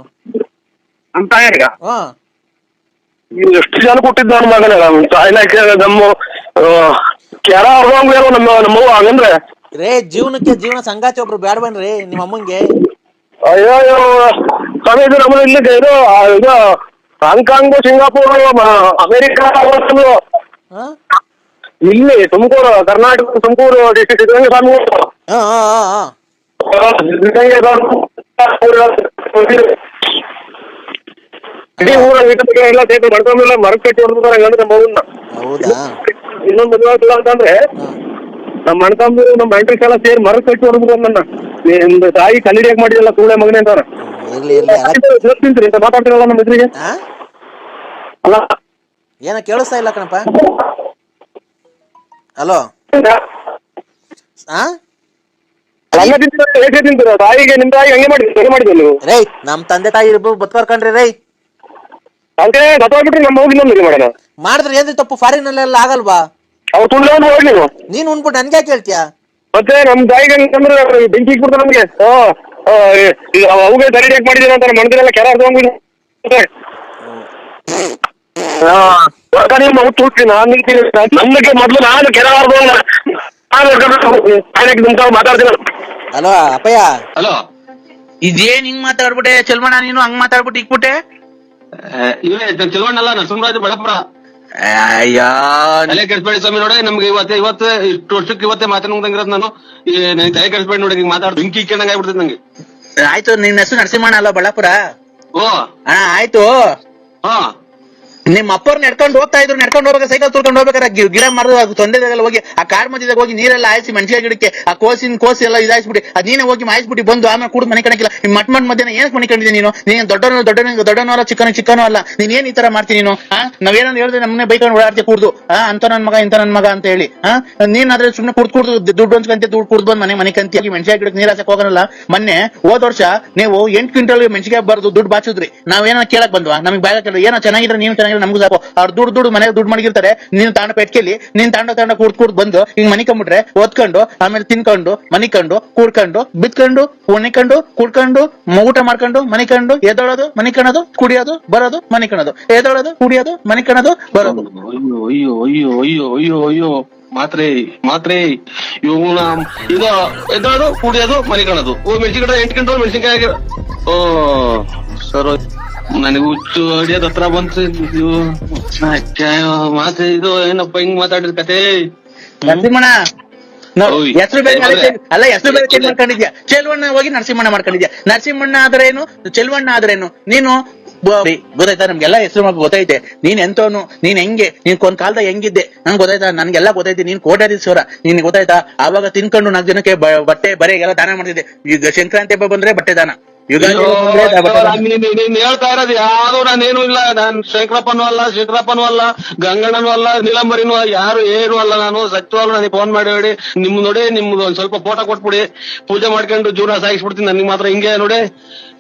ನಮ್ ತಾಯರಿಗ ಹಾ. ನೀವು ಎಷ್ಟು ಜನ ಕೊಟ್ಟಿದ್ದ ನನ್ನ ಮಗನ ನಮ್ ತಾಯಿನ ನಮ್ಮ ಕೆರ ಹೊರದಂಗ ನಮ್ಮ ನಮ್ಮವ್ವ ಹಂಗಂದ್ರೆ. ರೇ ಜೀವನಕ್ಕೆ ಜೀವನ ಸಂಗಾತಿ ಒಬ್ರು ಬ್ಯಾಡ್ಬನ್ರಿ ನಿಮ್ಮ ಅಮ್ಮಂಗೆ. ಅಯ್ಯೋ ಅಯ್ಯೋ ಸ್ವಾಮಿ ಇದು ನಮ್ಮ ಇಲ್ಲಿ ಇದು ಇದು ಹಾಂಗ್ಕಾಂಗ್ ಸಿಂಗಾಪುರ್ ಅಮೇರಿಕಾ ಇಲ್ಲಿ ತುಮಕೂರು ಕರ್ನಾಟಕ ತುಮಕೂರು ಡಿಸ್ಟ್ರಿಕ್ಟ್ ಇದ್ದಂಗೆ ಸ್ವಾಮಿ ಹಾ ಹಾ ಹಾ ಹಾ ಇಡೀ ಊರ ಇಟ್ಟು ಎಲ್ಲ ಸೇತು ಮಾಡ್ಕೊಂಡ್ಮೇಲೆ ಮರಕ್ಕೆ ಕಟ್ಟಿ ಹೊಡ್ತಾರೆ ಹಂಗಂದ್ರೆ ನಮ್ಮ ಹೌದಾ? ಇನ್ನೊಂದು ಅಂತಂದ್ರೆ. ನಮ್ಮ ತಮ್ಮ ನಮ್ಮ ಹೆಂಡ್ರಿಸ್ ಎಲ್ಲ ಸೇರಿ ಮರ ಕಟ್ಟಿ ಹೊಡೆದ್ರು ನನ್ನ. ನಿಮ್ದು ತಾಯಿ ಕಲ್ಲಿಡಿಯಾಗ ಮಾಡಿದಲ್ಲ ಕೂಳೆ ಮಗನೇ ಅಂತಾರ ಇರ್ಲಿ ಇರ್ಲಿ ಅಲ್ಲ- ತಿಂತೀರಿ ಅಂತ ಮಾತಾಡ್ತಿರಲ್ಲ ನಮ್ಮ ಎದುರಿಗೆ? ಆ? ಅಲ್ಲ. ಏನ ಕೇಳಿಸ್ತಾ ಇಲ್ಲ ಕಣಪ್ಪ. ಹಲೋ. ಆ? ತಿಂತೀರ ತಿಂತೀರ ತಾಯಿಗೆ ನಿಮ್ ತಾಯಿ ಹಂಗೆ ಮಾಡಿದ್ರಿ ಹಂಗೆ ಮಾಡಿದ್ರಿ ನೀವು? ರೈ ನಮ್ ತಂದೆ ತಾಯಿ ಬದುಕರ್ಕಂಡ್ರಿ ರೈ ಅದಕ್ಕೆ ನಮ್ಮ ಹೋಗಿ ಇನ್ನೊಂದು ಮಾಡೋಣ ಮಾಡಿದ್ರೆ ಏನ್ರಿ ತಪ್ಪು? ಫಾರಿನ್ ಅಲ್ಲೆಲ್ಲ ಆಗಲ್ವಾ? ಅವ್ರು ಒಂದು ಹೋಗಿ ನೀವು ನೀನ್? ಉಂಡ್ಬಿಟ್ಟು ನನ್ಗೆ ಕೇಳ್ತೀಯ ಮತ್ತೆ ನಮ್ ತಾಯಿಗೆ ಅಂತಂದ್ರೆ ಬೆಂಕಿ ಇಕ್ಬಿಡ್ತಾರೆ ನಮ್ಗೆ. ಆ, ಆ, ಈ ಅವುಗೆ ದರಿ ಯಾಕೆ ಮಾಡಿದೀರ ಅಂತ ನಮ್ಮ ಕೆರ ನಿಮ್ಮ ನಾನು ನಿಂತೀನಿ ಮೊದಲು ನಾನು ಕೆರ ಅರ್ಧ ನಾನು ಮಾತಾಡ್ತೀನಿ ಹಲೋ ಅಪ್ಪಯ್ಯ. ಹಲೋ ಇದೇನ್ ಹಿಂಗ್ ಮಾತಾಡ್ಬಿಟ್ಟೆ? ಚಲ್ಮಣ ನೀನು ಹಂಗ್ ಮಾತಾಡ್ಬಿಟ್ಟು ಇಕ್ಬಿಟ್ಟೆ? ಇವೇ ತಿಳ್ಕೊಂಡಲ್ಲ ನರಸಿಂಹರಾಜ ಬಡಪುರ ಅಯ್ಯೋ ತಲೆ ಕೆಡಿಸ್ಬೇಡಿ ಸ್ವಾಮಿ ನೋಡಿ ನಮ್ಗೆ ಇವತ್ತೆ ಇವತ್ತೇ ಇಷ್ಟು ವರ್ಷಕ್ಕೆ ಇವತ್ತೇ ಮಾತಾಡ್ದಂಗಿರೋದು ನಾನು. ಈ ನನಗೆ ತಲೆ ಕೆಡಿಸ್ಬೇಡಿ ನೋಡಿ ಹಿಂಗ್ ಮಾತಾಡ್ ಬೆಂಕಿ ಇಕ್ಕೊಂಡಂಗೆ ಆಗ್ಬಿಡ್ತದೆ ನಂಗೆ. ಆಯ್ತು ನಿನ್ನ ಹೆಸರು ನರಸಿಂಹಣ್ಣ ಅಲ್ಲ ಬಳ್ಳಾಪುರ? ಓ. ಹಾ ಆಯ್ತು. ಹಾ. ನಿಮ್ಮ ಅಪ್ಪರ್ ನಡ್ಕೊಂಡು ಹೋಗ್ತಾ ಇದ್ರು, ನಡ್ಕೊಂಡು ಹೋಗ್ಬೇಕು ಸೈಕಲ್ ತುಳ್ಕೊಂಡು ಹೋಗ್ಬೇಕಾರೆ ಗಿ- ಗಿಡ ಮರದ ತೊಂದರೆದಾಗ ಹೋಗಿ, ಆ ಕಾರ್ ಮಧ್ಯದಾಗ ಹೋಗಿ ನೀರೆಲ್ಲ ಆಯಿಸಿ ಮೆಣಸಿನ ಗಿಡಕ್ಕೆ, ಆ ಕೋಸಿನ ಕೋಸಿ ಎಲ್ಲ ಇದಾಯಿಸ್ಬಿಟ್ಟು ಅದ್ ನೀನೇ ಹೋಗಿ ಮಾಯಿಸ್ಬಿಟ್ಟು ಬಂದು ಆಮೇಲೆ ಕೂಡ ಮನೆ ಕಣಕ್ಕಿಲ್ಲ. ಮಟ್ ಮಟ್ ಮಧ್ಯಾಹ್ನ ಏನಕ್ಕೆ ಮನೆ ನೀನು? ನೀನು ದೊಡ್ಡವನು ದೊಡ್ಡವನು ದೊಡ್ಡವನು ಅಲ್ಲ ಚಿಕ್ಕನು ಚಿಕ್ಕನೋ ಅಲ್ಲ. ನೀನ್ ಏನ್ ಈ ತರ ಮಾಡ್ತೀನಿ ನೀನು? ಆ? ನಾವೇನಂದ್ರೆ ಹೇಳಿದ್ರೆ ನಮ್ಮನೆ ಬೈಕೊಂಡು ಓಡಾಡ್ತಿ ಕೂಡ್ದು. ಆ, ಅಂತ ನನ್ ಮಗ, ಇಂತ ನನ್ ಮಗ ಅಂತ ಹೇಳಿ. ಆ? ನೀನ್ ಆದ್ರೆ ಸುಮ್ನೆ ಕುಡ್ದು ಕುಡ್ದು ದುಡ್ಡು ಗಂಟೆ ದುಡ್ಡು ಕುಡ್ದು ಬಂದ್ ಮನೆ ಮನೆ ಕಂತಿ ಮೆಣಸಿನ ಗಿಡಕ್ಕೆ ನೀರ್ ಹಾಕಕ್ ಹೋಗಲ್ಲ ಮೊನ್ನೆ ಹೋದ ವರ್ಷ ನೀವು ಎಂಟು ಕ್ವಿಂಟಲ್ ಮೆಣಸಿಗೆ ಬರ್ದು ದುಡ್ಡು ಬಾಚಿದ್ರಿ. ನಾವೇನೋ ಕೇಳಕ್ ಬಂದ್ವಾ? ನಮಗೆ ಬಾಯ್ ಏನೋ ಚೆನ್ನಾಗಿದ್ರೆ ನೀವು ಚೆನ್ನಾಗಿದ್ರೆ ಸಾಕು ನಮ್ಗೆ ಸಾಕು. ಅವ್ರು ದುಡ್ಡು ದುಡ್ಡು ಮನೆಗೆ ದುಡ್ಡು ಮಾಡಿರ್ತಾರೆ ನೀನು ತಾಂಡ ಪೆಟ್ಕೆಲಿ, ನೀನ್ ತಾಂಡ ತಾಂಡ ಕೂಡ್ ಕೂಡ್ ಬಂದು ಹಿಂಗ್ ಮನಿಕೊಂಡ್ಬಿಟ್ರೆ ಓದ್ಕೊಂಡು, ಆಮೇಲೆ ತಿನ್ಕೊಂಡು ಮನಿಕೊಂಡು ಕೂಡ್ಕೊಂಡು, ಬಿತ್ಕೊಂಡು ಉಣಿಕೊಂಡು ಕೂಡ್ಕೊಂಡು, ಊಟ ಮಾಡ್ಕೊಂಡು ಮನಿಕೊಂಡು ಎದೊಳೋದು ಮನಿಕಣದು ಕುಡಿಯೋದು, ಬರೋದು ಮನಿಕಣದು ಎದೊಳೋದು ಕುಡಿಯೋದು ಮನಿಕಣದು ಬರೋದು. ಅಯ್ಯೋ ಅಯ್ಯೋ ಅಯ್ಯೋ ಅಯ್ಯೋ ಅಯ್ಯೋ. ಮಾತ್ರೆ ಮಾತ್ರೆ ಇವನ ಇದು ಎದ್ದಾಡು ಕುಡಿಯೋದು ಮನೆ ಕಾಣೋದು ಓ ಮೆಣಸಿನಕಾಯಿ ಎಂಟು ಗಂಟೆ ಮೆಣಸಿನಕಾಯಿ ಓ ಸರ್ ನನಗೆ ಹುಚ್ಚು ಅಡಿಯೋದ್ ಹತ್ರ ಬಂತು. ಇದು ಅಯ್ಯೋ, ಮಾತ್ರೆ ಇದು ಏನಪ್ಪ ಹಿಂಗ್ ಮಾತಾಡಿದ ಕತೆ? ನರಸಿಂಹಣ್ಣ ಓಯ್. ಹೆಸರು ಬೇರೆ ಅಲ್ಲ ಹೆಸರು ಬೇರೆ ಚೇಂಜ್ ಮಾಡ್ಕೊಂಡಿದ್ಯಾ? ಚೆಲ್ವಣ್ಣ ಹೋಗಿ ನರಸಿಂಹಣ್ಣ ಮಾಡ್ಕೊಂಡಿದ್ಯಾ? ನರಸಿಂಹಣ್ಣ ಆದ್ರೇನು ಚೆಲ್ವಣ್ಣ ಆದ್ರೇನು ನೀನು ಗೊತ್ತಾಯ್ತಾ? ನಮ್ಗೆಲ್ಲ ಹೆಸರು ಮಗ ಗೊತ್ತೈತೆ. ನೀನ್ ಎಂತವನು ನೀನ್ ಹೆಂಗೆ, ನೀನ್ ಒಂದ್ ಕಾಲದ ಹೆಂಗಿದ್ದೆ? ನಂಗೆ ಗೊತ್ತಾಯ್ತಾ? ನನ್ಗೆಲ್ಲ ಗೊತ್ತೈತೆ ನೀನ್ ಕೋಟ್ಯಾಧೀಶ್ವರ ನಿನ್ ಗೊತ್ತಾಯ್ತಾ? ಆವಾಗ ತಿನ್ಕೊಂಡು ನಾಲ್ಕು ಜನಕ್ಕೆ ಬಟ್ಟೆ ಬರೆ ಎಲ್ಲ ದಾನ ಮಾಡ್ತಿದ್ದೆ. ಈಗ ಸಂಕ್ರಾಂತಿ ಹಬ್ಬ ಬಂದ್ರೆ ಬಟ್ಟೆ ದಾನ. ಹೇಳ್ತಾ ಇರೋದು ಯಾರು ನಾನೇನು ಇಲ್ಲ. ನಾನು ಶಂಕರಪ್ಪನೂ ಅಲ್ಲ ಶಂಕರಪ್ಪನೂ ಅಲ್ಲ ಗಂಗಣ್ಣನೂ ಅಲ್ಲ ನೀಲಂಬರಿನೂ ಅಲ್ಲ, ಯಾರು ಏನು ಅಲ್ಲ ನಾನು. ಸತ್ಯವಾಗ್ಲೂ ನನಗೆ ಫೋನ್ ಮಾಡಿ ಹೇಳಿ. ನಿಮ್ ನೋಡಿ ನಿಮ್ದು ಒಂದ್ ಸ್ವಲ್ಪ ಫೋಟೋ ಕೊಟ್ಬಿಡಿ. ಪೂಜೆ ಮಾಡ್ಕೊಂಡು ಜೀವನ ಸಾಗಿಸ್ಬಿಡ್ತೀನಿ. ನನಗೆ ಮಾತ್ರ ಹಿಂಗೆ ನೋಡಿ.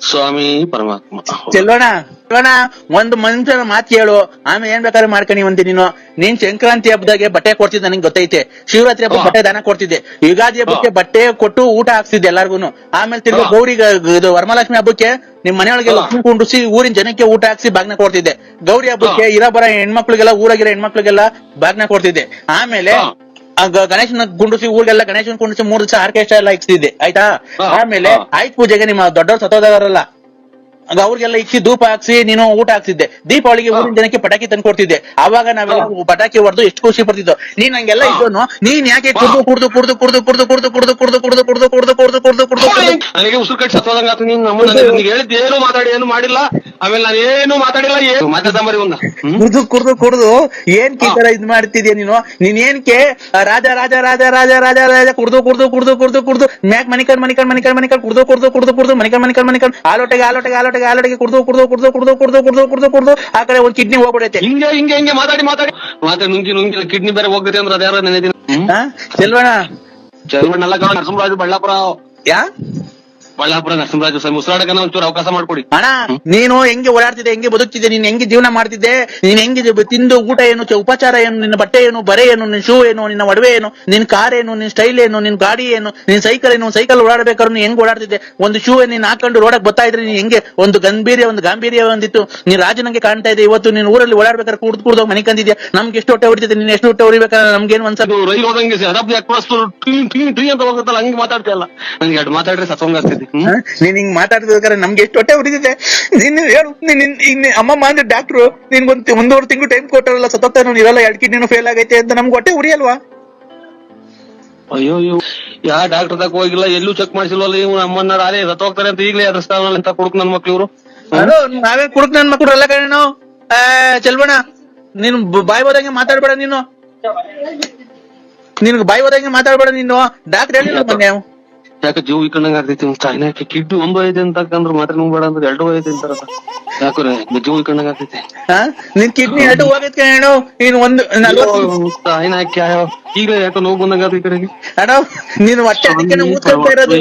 ಸ್ವಾಮಿ ಪರಮಾತ್ಮ. ಚೆಲ್ಲೋಣ. ಚೆಲ್ಲೋಣ. ಒಂದು ಮನುಷ್ಯನ ಮಾತು ಹೇಳು. ಆಮೇಲೆ ಏನ್ ಬೇಕಾದ್ರೆ ಮಾಡ್ಕೊಂಡಿವಂತೆ ನೀನು. ನೀನ್ ಸಂಕ್ರಾಂತಿ ಹಬ್ಬದಾಗೆ ಬಟ್ಟೆ ಕೊಡ್ತಿದ್ದೆ ನನಗೆ ಗೊತ್ತೈತೆ. ಶಿವರಾತ್ರಿ ಹಬ್ಬ ಬಟ್ಟೆ ದಾನ ಕೊಡ್ತಿದ್ದೆ. ಯುಗಾದಿ ಹಬ್ಬಕ್ಕೆ ಬಟ್ಟೆ ಕೊಟ್ಟು ಊಟ ಹಾಕ್ತಿದ್ದೆ ಎಲ್ಲಾರ್ಗು ಆಮೇಲೆ ತಿರ್ಗಿ. ಗೌರಿ ಇದು ವರಮಹಾಲಕ್ಷ್ಮಿ ಹಬ್ಬಕ್ಕೆ ನಿಮ್ ಮನೆಯೊಳಗೆ ಹಾ. ಕುಂಡ್ರಿಸಿ ಊರಿನ ಜನಕ್ಕೆ ಊಟ ಹಾಕ್ಸಿ ಬಾಗ್ನ ಕೊಡ್ತಿದ್ದೆ. ಗೌರಿ ಹಬ್ಬಕ್ಕೆ ಇರ ಬರ ಹೆಣ್ಮಕ್ಳಿಗೆಲ್ಲ ಊರಾಗಿರೋ ಹೆಣ್ಮಕ್ಳಿಗೆಲ್ಲ ಬಾಗ್ನ ಕೊಡ್ತಿದ್ದೆ. ಆಮೇಲೆ. ಗಣೇಶನ ಕುಂಡ್ರಿಸಿ ಊರಿಗೆಲ್ಲ ಗಣೇಶನ ಕುಂಡ್ರಿಸಿ ಮೂರು ದಿವಸ ಆರ್ಕೆಸ್ಟ್ರಾ ಎಲ್ಲ ಇಕ್ತಿದ್ದೆ ಆಯ್ತಾ? ಆಮೇಲೆ ಆಯ್ತ್ ಪೂಜೆಗೆ ನಿಮ್ಮ ದೊಡ್ಡವ್ರು ಸತ್ತೋದವರಲ್ಲ. ಆಗ ಅವ್ರಿಗೆಲ್ಲ ಇಕ್ಕಿ ಧೂಪ ಹಾಕ್ಸಿ ನೀನು ಊಟ ಹಾಕ್ಸಿದ್ದೆ ದೀಪಾವಳಿಗೆ ಊರಿನ ಜನಕ್ಕೆ ಪಟಾಕಿ ತಂದು ಕೊಡ್ತಿದ್ದೆ ಅವಾಗ ನಾವೆಲ್ಲ ಪಟಾಕಿ ಹೊಡೆದು ಎಷ್ಟು ಖುಷಿ ಪಡ್ತಿದ್ದೋ ನೀನ್ ಹಂಗೆಲ್ಲ ಇದ್ದೋನು ನೀನ್ ಯಾಕೆ ಕುಡ್ದು ಕುಡ್ದು ಕುಡ್ದು ಕುಡ್ದು ಕುಡ್ದು ಕುಡ್ದು ಕುಡ್ದು ಕುಡ್ದು ಕುಡ್ದು ಕುಡ್ದು ಕುಡ್ದು ಕುಡ್ದು ಕುಡ್ದು ಕುಡ್ದು ನನಗೆ ಉಸಿರು ಕಟ್ಟಿ ಸತ್ತೋದಂಗ ಆತು ನೀನ್ ನಮ್ಮ ನನಗೆ ಹೇಳಿದ್ ಏನು ಮಾತಾಡಿ ಏನು ಮಾಡಿಲ್ಲ ಆಮೇಲೆ ನಾನು ಏನು ಮಾತಾಡಿಲ್ಲ ಏನು ಮಾತಾಡ ಮರಿ ಒಂದ ಕುಡ್ದು ಕುಡ್ದು ಕುಡ್ದು ಏನ್ ಈ ತರ ಇದ್ ಮಾಡ್ತಿದ್ಯಾ ನೀನು ನೀನ್ ಏನ್ಕೆ ರಾಜ ರಾಜ ರಾಜ ರಾಜ ರಾಜ ರಾಜ ಕುಡ್ದು ಕುಡ್ದು ಕುಡ್ದು ಕುಡ್ದು ಕುಡ್ದು ಮ್ಯಾಕ್ ಮನಿಕಂಡ್ ಮನಿಕಂಡ್ ಮನಿಕಂಡ್ ಮನಿಕಂಡ್ ಕುಡ್ದು ಕುಡ್ದು ಕುಡ್ದು ಕುಡ್ದು ಮನಿಕಂಡ್ ಮನಿಕಂಡ್ ಮನಿಕಂಡ್ ಆಲೋಟೆಗೆ ಆಲೋಟೆಗೆ ಆಲೋಟೆಗೆ ಆಲೋಟೆಗೆ ಕುಡ್ದು ಕುಡ್ದು ಕುಡ್ದು ಕುಡ್ದು ಕುಡ್ದು ಕುಡ್ದು ಕುಡ್ದು ಕುಡ್ದು ಆ ಕಡೆ ಒಂದ್ ಕಿಡ್ನಿ ಹೋಗ್ಬಿಡೈತೆ. ಹಿಂಗೆ ಹಿಂಗೆ ಹಿಂಗೆ ಮಾತಾಡಿ ಮಾತಾಡಿ. ಮಾತಾಡಿ ನುಂಗಿ ನುಂಗಿ ಕಿಡ್ನಿ ಬೇರೆ ಹೋಗುತ್ತೆ ಅಂದ್ರೆ ಅದ್ಯಾರ ನೆನೆದಿನ ಹಾ ಚೆಲ್ವಣ ಅಲ್ಲ ಕಣ ನರಸಿಂಹರಾಜು ಬಳ್ಳಾಪುರ. ಯಾ? ಬಳ್ಳಾಪುರ ನರಸಿಂಹರಾಜು ಸರ್ ಮುಸ್ರಾಡಕನ ಒಂಚೂರು ಅವಕಾಶ ಮಾಡ್ಕೊಡಿ. ಅಣ್ಣ ನೀನು ಹೆಂಗೆ ಓಡಾಡ್ತಿದ್ದೆ ಹೆಂಗೆ ಬದುಕ್ತಿದ್ದೆ ನೀನ್ ಹೆಂಗೆ ಜೀವನ ಮಾಡ್ತಿದ್ದೆ ನೀನ್ ಹೆಂಗೆ ಜೀವ- ತಿಂದು ಊಟ ಏನು ಚ- ಉಪಚಾರ ಏನು ನಿನ್ನ ಬಟ್ಟೆ ಏನು ಬರೆ ಏನು ನಿನ್ ಶೂ ಏನು ನಿನ್ನ ಒಡವೆ ಏನು ನಿನ್ ಕಾರ್ ಏನು ನಿನ್ ಸ್ಟೈಲ್ ಏನು ನಿನ್ ಗಾಡಿ ಏನು ನಿನ್ ಸೈಕಲ್ ಏನು ಸೈಕಲ್ ಓಡಾಡ್ಬೇಕಾದ್ರೆ ನೀನ್ ಹೆಂಗ್ ಓಡಾಡ್ತಿದ್ದೆ? ಒಂದು ಶೂ ನೀನ್ ಹಾಕೊಂಡು ರೋಡಕ್ ಬರ್ತಾ ಇದ್ರೆ ನೀನ್ ಹೆಂಗೆ? ಒಂದು ಗಂಭೀರ್ಯ ಒಂದು ಗಾಂಭೀರ್ಯ ಒಂದಿತ್ತು ನೀನ್ ರಾಜನಂಗೆ ಕಾಣ್ತಾ ಇದೆ ಇವತ್ತು ನೀನ್ ಊರಲ್ಲಿ ಓಡಾಡ್ಬೇಕಾದ್ರೆ ಕುಡ್ದು ಕುಡ್ದು ಮನೆ ಕಂದಿದ್ಯಾ? ನಮ್ಗೆ ಎಷ್ಟು ಹೊಟ್ಟೆ ಹೊಡಿತಿದ್ದೆ ನೀನ್ ಎಷ್ಟು ಹೊಟ್ಟೆ ಹೊಡಿಬೇಕಾದ್ರೆ ನಮ್ಗೇನ್ ಒಂದ್ಸಲ ಅದು ರೈಲ್ ಹೋದಂಗೆ ಎಕ್ಸ್ಪ್ರೆಸ್ ಟೀ ಅಂತ ಹೋಗುತ್ತಲ್ಲ ಹಂಗೆ ಮಾತಾಡ್ತಿಯಲ್ಲ. ನನ್ಗೆ ಎರಡು ಮಾತಾಡ್ರೆ ಆಗ್ತೈತಿ? ನೀನ್ ಹಿಂಗ್ ಮಾತಾಡ್ತಿದ್ರೆ ನಮ್ಗೆ ಎಷ್ಟು ಹೊಟ್ಟೆ ಹೊಡಿದಿದೆ ನೀನ್ ಹೇಳು ನೀನ್ ನೀನ್- ಅಮ್ಮಮ್ಮ ಅಂದ್ರೆ ಡಾಕ್ಟ್ರು ನಿನ್ಗೊಂದು ಒಂದೂವರೆ ತಿಂಗಳು ಟೈಮ್ ಕೊಟ್ಟಾರಲ್ಲ ಸತತ ಇರಲ್ಲ ಎರಡು ಕಿಡ್ನಿನೂ ಫೇಲ್ ಆಗೈತೆ ಅಂತ ನಮ್ಗೆ ಹೊಟ್ಟೆ ಉರಿಯಲ್ವಾ? ಅಯ್ಯೋ ಅಯ್ಯೋ ಯಾ ಡಾಕ್ಟರ್ ತಕ ಹೋಗಿಲ್ಲ ಎಲ್ಲೂ ಚೆಕ್ ಮಾಡಿಸಿಲ್ವಲ್ಲ ಇವ್ ನಮ್ಮನ್ನ ಅದೇ ಸತ್ತೋಗ್ತಾರೆ ಅಂತ ಈಗಲೇ ಅದ್ರಸ್ತಾವಲ್ಲ ಅಂತ ಕೊಡುಕ್ ನನ್ ಮಕ್ಳು ಇವ್ರು? ನಾವೇ ಕುಡುಕ್ ನನ್ ಮಕ್ಳು ಎಲ್ಲ ಕಡೆ ನಾವು. ಆ, ನೀನ್ ನೀನು ಬಾಯ್ ಹೋದಂಗೆ ಮಾತಾಡ್ಬೇಡ ನೀನು. ನಿನ್ಗೆ ಬಾಯ್ ಹೋದಂಗೆ ಮಾತಾಡ್ಬೇಡ ನೀನು. ಡಾಕ್ಟರ್ ಹೇಳಿಲ್ಲ ಮೊನ್ನೆ. ಯಾಕೆ ಜೀವ ಇಕ್ಕಂಡಂಗ ಆಗ್ತೈತಿ ಚೈನಾ ಕಿಡ್ನಿ ಒಂದು ಐತೆ ಅಂತ ಅಂದ್ರೆ ಮಾತ್ರ ನೀವು ಬೇಡ ಅಂದ್ರೆ ಎರಡು ಐತೆ ಅಂತಾರ ಯಾಕಂದ್ರೆ ಜೀವ ಇಕ್ಕಂಡಂಗ ಆಗ್ತೈತಿ? ಹಾ? ನಿನ್ ಕಿಡ್ನಿ ಎರಡು ಹೋಗೈತೆ ಕಣೋ ನೀನ್ ಒಂದು ಚಾಯ್ನಾ ಈಗ ಈಗಲೇ ಯಾಕೋ ನೋವು ಬಂದಂಗ ಆಗ್ತೈತಿ ಈ ಕಡೆಗೆ? ಅಣ್ಣ ನೀನು ಹೊಟ್ಟೆ ಅದಕ್ಕೆ ಊದ್ಕೊಳ್ತಾ ಇರೋದು.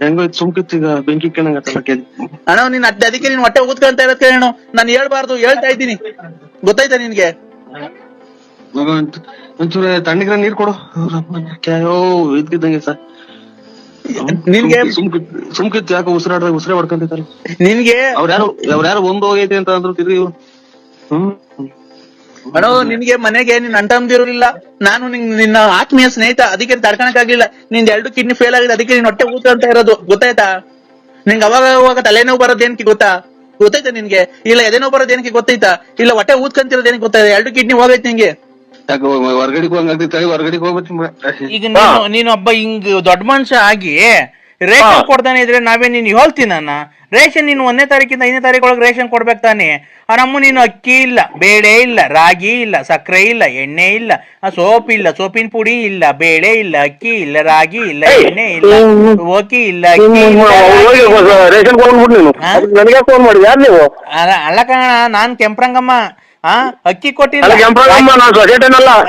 ಹೆಂಗೋ ಸುಮ್ಕಿತ್ತು ಈಗ ಬೆಂಕಿ ಕೆದ್ ಅಣ್ಣ ನೀನ್ ಅದ್ ಅದಕ್ಕೆ ನೀನ್ ಹೊಟ್ಟೆ ಊದ್ಕೊಂತ ಇರೋದ್ ಕಣೋ ನಾನು ಹೇಳ್ಬಾರ್ದು ಹೇಳ್ತಾ ಇದ್ದೀನಿ. ಗೊತ್ತಾಯ್ತಾ ನಿನ್ಗೆ? ಒಂಚೂ- ಒಂಚೂರು ತಣ್ಣಗಿರ ನೀರ್ ಕೊಡು. ಕ್ಯಾಯೋ ಇದ್ಕಿದ್ದಂಗೆ ಸರ್. ನಿನ್ಗೆ ಸುಮ್ಕಿತ್ತು ಯಾಕೋ ಉಸಿರಾಡ್ದಾಗ ಉಸಿರೇ ಹೊಡ್ಕೊಂತೈತಲ್ಲ ನಿನ್ಗೆ ಅವ್ರ್ಯಾರು ಅವ್ರ್ಯಾರು ಒಂದ್ ಹೋಗೈತೆ ಅಂತ ಅಂದ್ರು ತಿರ್ಗಿ ಇವ್ರು. ಹ್ಮ್. ಅಣ್ಣ ನಿನ್ಗೆ ಮನೆಗೆ ನಿನ್ ಅಂಟಂದಿರಲಿಲ್ಲ ನಾನು ನಿನ್ ನಿನ್ನ ಆತ್ಮೀಯ ಸ್ನೇಹಿತ ಅದಕ್ಕೆ ತಡ್ಕೊಳಕ್ಕಾಗ್ಲಿಲ್ಲ. ನಿನ್ ಎರಡು ಕಿಡ್ನಿ ಫೇಲ್ ಆಗಿದೆ ಅದಕ್ಕೆ ನೀನ್ ಹೊಟ್ಟೆ ಊತ ಅಂತ ಇರೋದು. ಗೊತ್ತಾಯ್ತಾ? ನಿಂಗೆ ಅವಾಗ ಅವಾಗ ತಲೆನೋವು ಬರೋದ್ ಏನಕ್ಕೆ ಗೊತ್ತಾ? ಗೊತ್ತಾಯ್ತಾ ನಿನ್ಗೆ? ಇಲ್ಲ ಎದೆನೋವು ಬರೋದ್ ಏನಕ್ಕೆ ಗೊತ್ತೈತಾ ಇಲ್ಲ ಹೊಟ್ಟೆ ಊತ್ಕಂತಿರೋದ್ ಏನಕ್ಕೆ ಗೊತ್ತಾಯ್ತಾ? ಎರಡು ಕಿಡ್ನಿ ಹೋಗೈತೆ ನಿಂಗೆ. ಹೊರ್ಗಡೆಗೆ ಹೋಗ್ಬೇಕು ಈಗ ನೀನು ನೀನು ಒಬ್ಬ ಹಿಂಗ್ ದೊಡ್ಡ ಮನುಷ್ಯ ಆಗಿ ರೇಷನ್ ಕೊಡ್ತಾನೆ ಇದ್ರೆ ನಾವೇ ನೀನ್ ಹೇಳ್ತೀನಿ ರೇಷನ್ ನೀನು ಒಂದನೇ ತಾರೀಕಿಂದ ಐದನೇ ತಾರೀಕು ಒಳಗೆ ರೇಷನ್ ಕೊಡ್ಬೇಕು ತಾನೆ. ಆ ನಮ್ಮ ನೀನು ಅಕ್ಕಿ ಇಲ್ಲ ಬೇಳೆ ಇಲ್ಲ ರಾಗಿ ಇಲ್ಲ ಸಕ್ಕರೆ ಇಲ್ಲ ಎಣ್ಣೆ ಇಲ್ಲ ಆ ಸೋಪ್ ಇಲ್ಲ ಸೋಪಿನ ಪುಡಿ ಇಲ್ಲ ಬೇಳೆ ಇಲ್ಲ ಅಕ್ಕಿ ಇಲ್ಲ ರಾಗಿ ಇಲ್ಲ ಎಣ್ಣೆ ಇಲ್ಲ ಓಕಿ ಇಲ್ಲ ಅಕ್ಕಿ ಅಲ್ಲ ಕಣ ನಾನ್ ಕೆಂಪ್ರಂಗಮ್ಮ. ಆ? ಅಕ್ಕಿ ಕೊಟ್ಟಿಲ್ಲ.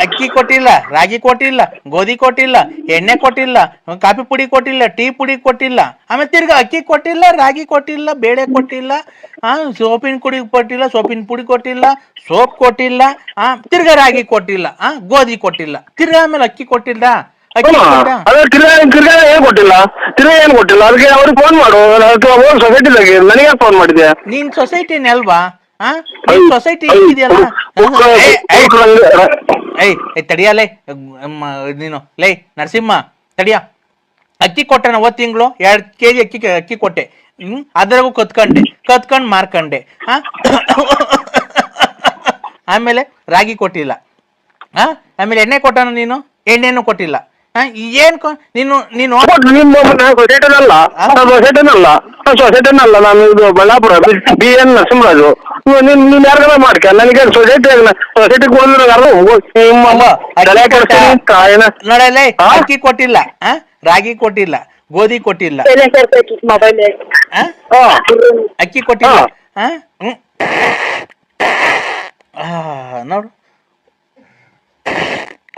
ಅಕ್ಕಿ ಕೊಟ್ಟಿಲ್ಲ ರಾಗಿ ಕೊಟ್ಟಿಲ್ಲ ಗೋಧಿ ಕೊಟ್ಟಿಲ್ಲ ಎಣ್ಣೆ ಕೊಟ್ಟಿಲ್ಲ ಕಾಫಿ ಪುಡಿ ಕೊಟ್ಟಿಲ್ಲ ಟೀ ಪುಡಿ ಕೊಟ್ಟಿಲ್ಲ. ಆಮೇಲೆ ತಿರ್ಗಾ ಅಕ್ಕಿ ಕೊಟ್ಟಿಲ್ಲ ರಾಗಿ ಕೊಟ್ಟಿಲ್ಲ ಬೇಳೆ ಕೊಟ್ಟಿಲ್ಲ ಆ ಸೋಪಿನ ಪುಡಿ ಕೊಟ್ಟಿಲ್ಲ ಸೋಪಿನ ಪುಡಿ ಕೊಟ್ಟಿಲ್ಲ ಸೋಪ್ ಕೊಟ್ಟಿಲ್ಲ ಆ ತಿರ್ಗಾ ರಾಗಿ ಕೊಟ್ಟಿಲ್ಲ ಆ ಗೋಧಿ ಕೊಟ್ಟಿಲ್ಲ. ತಿರ್ಗ ಆಮೇಲೆ ಅಕ್ಕಿ ಕೊಟ್ಟಿಲ್ಲ ತಿರ್ಗಾ ತಿರ್ಗಾ ಏನ್ ಕೊಟ್ಟಿಲ್ಲ? ತಿರ್ಗಾ ಏನ್ ಕೊಟ್ಟಿಲ್ಲ? ಅದಕ್ಕೆ ಅವ್ರಿಗೆ ಫೋನ್ ಮಾಡು. ಹೋಗಿ ಸೊಸೈಟಿದಾಗೆ ನನಗೆ ಫೋನ್ ಮಾಡಿದ್ಯಾ? ನೀನ್ ಸೊಸೈಟಿನೇ ಅಲ್ವಾ? ಸೊಸೈಟಿ ಇದೆಯಲ್ಲ ಏಯ್ ತಡಿಯ ತಡಿಯಲೇ ನೀನು. ಲೇ ನರಸಿಂಹ ತಡಿಯ. ಅಕ್ಕಿ ಕೊಟ್ಟೆ ನಾವು ತಿಂಗಳು ಎರಡು ಕೆ ಜಿ ಅಕ್ಕಿ ಅಕ್ಕಿ ಕೊಟ್ಟೆ. ಹ್ಮ್ ಅದ್ರಾಗೂ ಕತ್ಕೊಂಡೆ ಕತ್ಕೊಂಡ್ ಮಾರ್ಕಂಡೆ. ಹಾ ಆಮೇಲೆ ರಾಗಿ ಕೊಟ್ಟಿಲ್ಲ. ಆ? ಆಮೇಲೆ ಎಣ್ಣೆ ಕೊಟ್ಟನು ನೀನು? ಎಣ್ಣೆನೂ ಕೊಟ್ಟಿಲ್ಲ. ಏನ್ ನೀನು ನೀನು ನಿಮ್ಮ ಅಲ್ಲ ನಾನು ಸೊಸೈಟಿನಲ್ಲ? ನಾನು ಸೊಸೈಟಿನಲ್ಲ? ನಾನು ಇದು ಬಳ್ಳಾಪುರ ಬಿ ಎನ್ ನರಸಿಂಹರಾಜು. ನೀನ್ ನೀನ್ ಯಾರಿಗಾರ ಮಾಡ್ಕ? ನನಗೆ ಸೊಸೈಟಿ ನಿಮ್ಮ ಅಲ್ಲೋ, ಅಕ್ಕಿ ಕೊಟ್ಟಿಲ್ಲ ಆ? ರಾಗಿ ಕೊಟ್ಟಿಲ್ಲ ಗೋಧಿ ಕೊಟ್ಟಿಲ್ಲ? ಹಾ. ಅಕ್ಕಿ ಕೊಟ್ಟಿಲ್ಲ ಹ ಆ? ಹಾ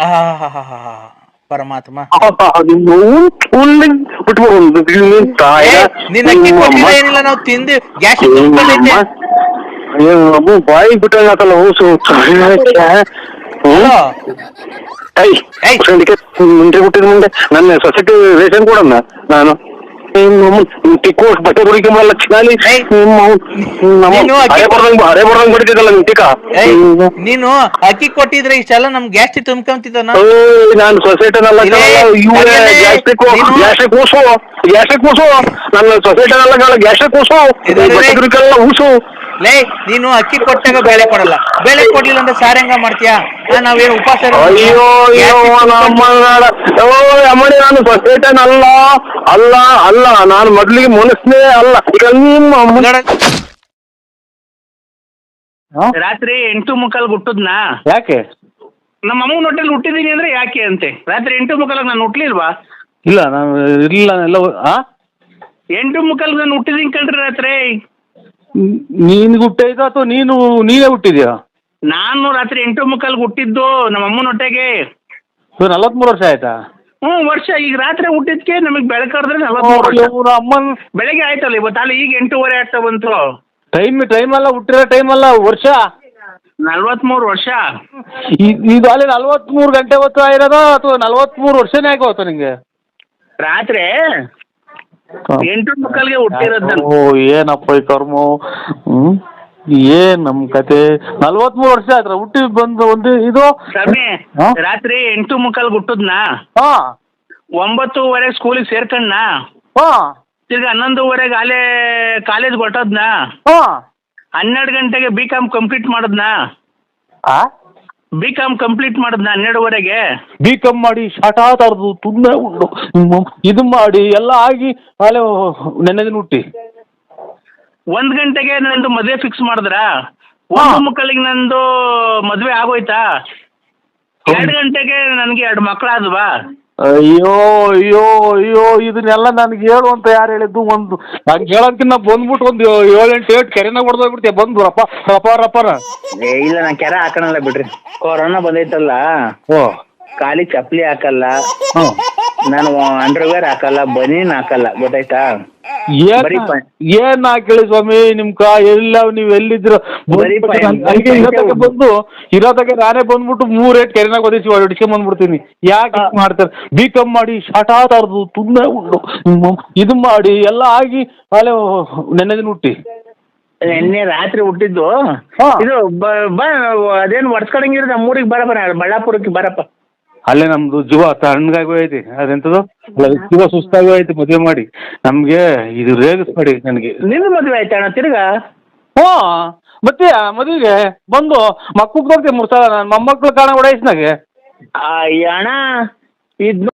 ಆ, ಹಾ ಆ, ಪರಮಾತ್ಮ? ನೀನು ಫುಲ್ ಬಿಟ್ಬಿಡು ನಿನ್ ತಾಯಿನ ಏ, ನೀನ್ ಅಕ್ಕಿ ಕೊಟ್ಟಿಲ್ಲ ಏನಿಲ್ಲ ನಾವು ತಿಂದು ಗ್ಯಾಸ್ ತುಂಬಿಕೊಂಡೈತೆ ಬಾಯಿ ಏಯ್. ಫ್ರೆಂಡ್ಗೆ ಮುಂದೆ ಬಿಟ್ಟಿದ ಮುಂದೆ. ನನ್ನ ಸೊಸೈಟಿ ರೇಷನ್ ಕೊಡಣ್ಣ ನಾನು. ಬಟ್ಟೆ. ನೀನು ಬರ್ದಂಗ್ ಬರ್ದಂಗ್ ಬಡಿತಿದ್ದಲ್ಲ ನಿನ್ ಟಿಕ ಏಯ್ ನೀನು ಅಕ್ಕಿ ಕೊಟ್ಟಿದ್ರೆ ಇಷ್ಟೆಲ್ಲ ನಮ್ ಗ್ಯಾಸ್ ತುಂಬ್ಕೊಂತಿದ್ದ ನಾನು ಸೊಸೈಟಿನಲ್ಲ ಗ್ಯಾಸ್ಟ್ರಿಕ್ ಕೂಸು ಗ್ಯಾಸ್ಟ್ರಿಕ್ ಕೂಸು ಗ್ಯಾಸ್ಟ್ರಿಕ್ ಕೂಸು ನನ್ನ ಸೊಸೈಟಿನಲ್ಲ ಗ್ಯಾಸ್ಟ್ರಿಕ್ ಕೂಸು ಊಸು. ಲೇ ನೀನು ಅಕ್ಕಿ ಕೊಟ್ಟಾಗ ಬೇಳೆ ಕೊಡಲ್ಲ. ಬೇಳೆ ಕೊಡ್ಲಿಲ್ಲ ಅಂದ್ರೆ ಸಾರ್ ಹೆಂಗ ಮಾಡ್ತೀಯಾ? ನಾವೇನು ಉಪವಾಸ ಅಯ್ಯೋ ಅಯ್ಯೋ ನಾನು ಸೊಸೈಟನ್ ಅಲ್ಲ. ಅಲ್ಲ ಅಲ್ಲ ನಾನು ಮೊದ್ಲಿಗೆ ಮನಸ್ನೇ ಅಲ್ಲ. ಈಗ ನಿಮ್ಮ ಅಮ್ಮ- ರಾತ್ರಿ ಎಂಟು ಮುಕ್ಕಾಲ್ ಹುಟ್ಟದ್ನಾ? ಯಾಕೆ? ನಮ್ಮ ಅಮ್ಮನ ಹೊಟ್ಟೆಲಿ ಹುಟ್ಟಿದೀನಿ ಅಂದ್ರೆ ಯಾಕೆ ಅಂತೆ? ರಾತ್ರಿ ಎಂಟು ಮುಕ್ಕಾಲಾಗ ನಾನು ಹುಟ್ಲಿಲ್ವಾ? ಇಲ್ಲ ನಾನು ಇಲ್ಲ ಎಲ್ಲ ಆ? ಎಂಟು ಮುಕ್ಕಾಲ್ ನಾನು ಹುಟ್ಟಿದೀನಿ ಕಣ್ರಿ ರಾತ್ರಿ. ನೀನು ಹುಟ್ಟೈತ ಅಥವಾ ನೀನು ನೀನೇ ಹುಟ್ಟಿದ್ಯಾ? ನಾನು ರಾತ್ರಿ ಎಂಟು ಮುಕ್ಕಾಲ್ ಹುಟ್ಟಿದ್ದು ನಮ್ಮ ಅಮ್ಮನ ಹೊಟ್ಟೆಗೆ. ನಲವತ್ಮೂರು ವರ್ಷ ಆಯ್ತಾ? ಹ್ಮ್ ವರ್ಷ. ಈಗ ರಾತ್ರಿ ಹುಟ್ಟಿದ್ಕೆ ನಮಗೆ ಬೆಳಕಾದ್ರೆ ನಲವತ್ಮೂರು ವರ್ಷ. ಇವ್ರ ಅಮ್ಮನ ಬೆಳಗ್ಗೆ ಆಯ್ತಲ್ಲ ಇವತ್ತು ಅಲ್ಲಿ ಈಗ ಎಂಟೂವರೆ ಆಗ್ತಾ ಬಂತು. ಟೈಮ್ ಟೈಮ್ ಅಲ್ಲ ಹುಟ್ಟಿರೋ ಟೈಮ್ ಅಲ್ಲ ವರ್ಷ? ನಲ್ವತ್ಮೂರು ವರ್ಷ. ಇ- ಇದು ಅಲ್ಲಿ ನಲ್ವತ್ಮೂರು ಗಂಟೆ ಹೊತ್ತು ಆಗಿರೋದು ಅಥವಾ ನಲ್ವತ್ಮೂರು ವರ್ಷನೇ ಆಗೋತ ನಿಂಗೆ? ರಾತ್ರಿ ಎಂಟು ಮಕ್ಕಳಿಗೆ ಹುಟ್ಟಿರೋದು ಓ ಏನಪ್ಪ ಈ ಕರ್ಮ? ಹ್ಮ್? ಏನ್ ನಮ್ ಕತೆ? ನಲ್ವತ್ಮೂರು ವರ್ಷ ಆಯ್ತ್ರ ಹುಟ್ಟಿ ಬಂದು ಒಂದು ಇದು? ಸ್ವಾಮಿ ಹಾ? ರಾತ್ರಿ ಎಂಟು ಮುಕ್ಕಾಲ್ಗೆ ಹುಟ್ಟದ್ನಾ? ಹಾ. ಒಂಬತ್ತುವರೆ ಸ್ಕೂಲಿಗೆ ಸೇರ್ಕಣ್ಣ ಹಾ. ತಿರ್ಗಿ ಹನ್ನೊಂದುವರೆಗೆ ಅಲ್ಲೇ ಕಾಲೇಜ್ ಹೊಟ್ಟದ್ನಾ ಹಾ. ಹನ್ನೆರಡು ಗಂಟೆಗೆ ಬಿ ಕಾಮ್ ಕಂಪ್ಲೀಟ್ ಮಾಡದ್ನಾ? ಆ? ಬಿ ಕಾಮ್ ಕಂಪ್ಲೀಟ್ ಮಾಡದ್ನಾ ಹನ್ನೆರಡುವರೆಗೆ ಬಿ ಕಾಮ್ ಮಾಡಿ ಶಟ ತರದು ತುನ್ನೆ ಉಂಡು. ಇದು ಮಾಡಿ ಎಲ್ಲ ಆಗಿ ಅಲ್ಲೇ ನೆನ್ನೆ ದಿನ ಹುಟ್ಟಿ. ಒಂದ್ ಗಂಟೆಗೆ ನಂದು ಮದುವೆ ಫಿಕ್ಸ್ ಮಾಡಿದ್ರಾ? ಒಂದು ಮಕ್ಕಳಿಗೆ ನಂದು ಮದ್ವೆ ಆಗೋಯ್ತಾ? ಎರಡು ಗಂಟೆಗೆ ನನಗೆ ಎರಡು ಮಕ್ಕಳಾದ್ವಾ ಅಯ್ಯೋ ಅಯ್ಯೋ ಅಯ್ಯೋ ಇದನ್ನೆಲ್ಲ ನನಗೆ ಹೇಳು ಅಂತ ಯಾರು ಹೇಳಿದ್ದು ಒಂದು. ನಂಗೆ ಹೇಳೋದಕ್ಕಿಂತ ಬಂದ್ಬಿಟ್ಟು ಒಂದು ಏಳೆಂಟು ಏಟ್ ಕೆರೆನಾಗ ಹೊಡೆದೋಗ್ಬಿಡ್ತೀಯ. ಬಂದು ರಪ್ಪ ರಪ್ಪ ರಪ್ಪನ ಏ ಇಲ್ಲ ನಾ ಕೆರೆ ಹಾಕೋಣಲ್ಲ ಬಿಡ್ರಿ. ಕೊರೋನಾ ಬಂದೈತಲ್ಲ. ಓ. ಖಾಲಿ ಚಪ್ಪಲಿ ಹಾಕಲ್ಲ. ಹ್ಞೂ ನಾನು ಅಂಡರ್ವೇರ್ ಹಾಕಲ್ಲ ಬನೀನ್ ಹಾಕಲ್ಲ. ಗೊತ್ತಾಯ್ತಾ? ಏನ್ ಬರೀ ಪ- ಏನ್ ಹಾಕೇಳಿ ಸ್ವಾಮಿ ನಿಮ್ ಕಾ ಎಲ್ಲ ನೀವ್ ಎಲ್ಲಿದ್ರು? ಬರೀ ಪ- ನನಗೆ ಇರೋದಕ್ಕೆ ಬಂದು ಇರೋದಕ್ಕೆ ನಾನೇ ಬಂದ್ಬಿಟ್ಟು ಮೂರ್ ರೇಟ್ ಕೆರೆನಾಗ ಒದಿಸಿ ಹೊಡಿಸ್ಕೊಂಡ್ ಬಂದ್ಬಿಡ್ತೀನಿ. ಯಾಕೆ ಮಾಡ್ತಾರೆ? ಬಿ ಕಮ್ ಮಾಡಿ ಶಟ ತರದು ತುಂಬಾ ಉಂಟು. ಇದು ಮಾಡಿ ಎಲ್ಲ ಆಗಿ ಅಲ್ಲೇ ನೆನ್ನೆ ದಿನ ಹುಟ್ಟಿ. ನಿನ್ನೆ ರಾತ್ರಿ ಹುಟ್ಟಿದ್ದು. ಹಾ. ಇದು ಬ- ಬ ಅದೇನು ಒಡ್ಸ್ಕೊಳಂಗಿದ್ರೆ ನಮ್ಮ ಊರಿಗೆ ಬರಪ್ಪ ನಾ ಬಳ್ಳಾಪುರಕ್ಕೆ ಬರಪ್ಪ. ಅಲ್ಲೇ ನಮ್ದು ಜೀವ ತಣ್ಣಗಾಗಿ ಹೋಯ್ತಿ. ಅದೆಂತದು? ಅಲ್ಲ ಜೀವ ಸುಸ್ತಾಗಿ ಹೋಯ್ತಿ ಮದುವೆ ಮಾಡಿ. ನಮ್ಗೆ ಇದು ರೇಗಿಸ್ಬೇಡಿ ನನಗೆ. ನಿನ್ನ ಮದುವೆ ಆಯ್ತಾ ಅಣ್ಣ ತಿರ್ಗಾ? ಹ್ಞೂ ಮತ್ತೆ ಮದುವೆಗೆ ಬಂದು ಮಕ್ಕಳು ಕೊಡ್ತೀವಿ ಮೂರು ಸಾವಿರ ನನ್ನ ಮೊಮ್ಮಕ್ಳು ಕಾಣ ಓಡಾಯಿಸ್ನಾಗೆ ಅಯ್ಯ ಅಣ್ಣ ಇದು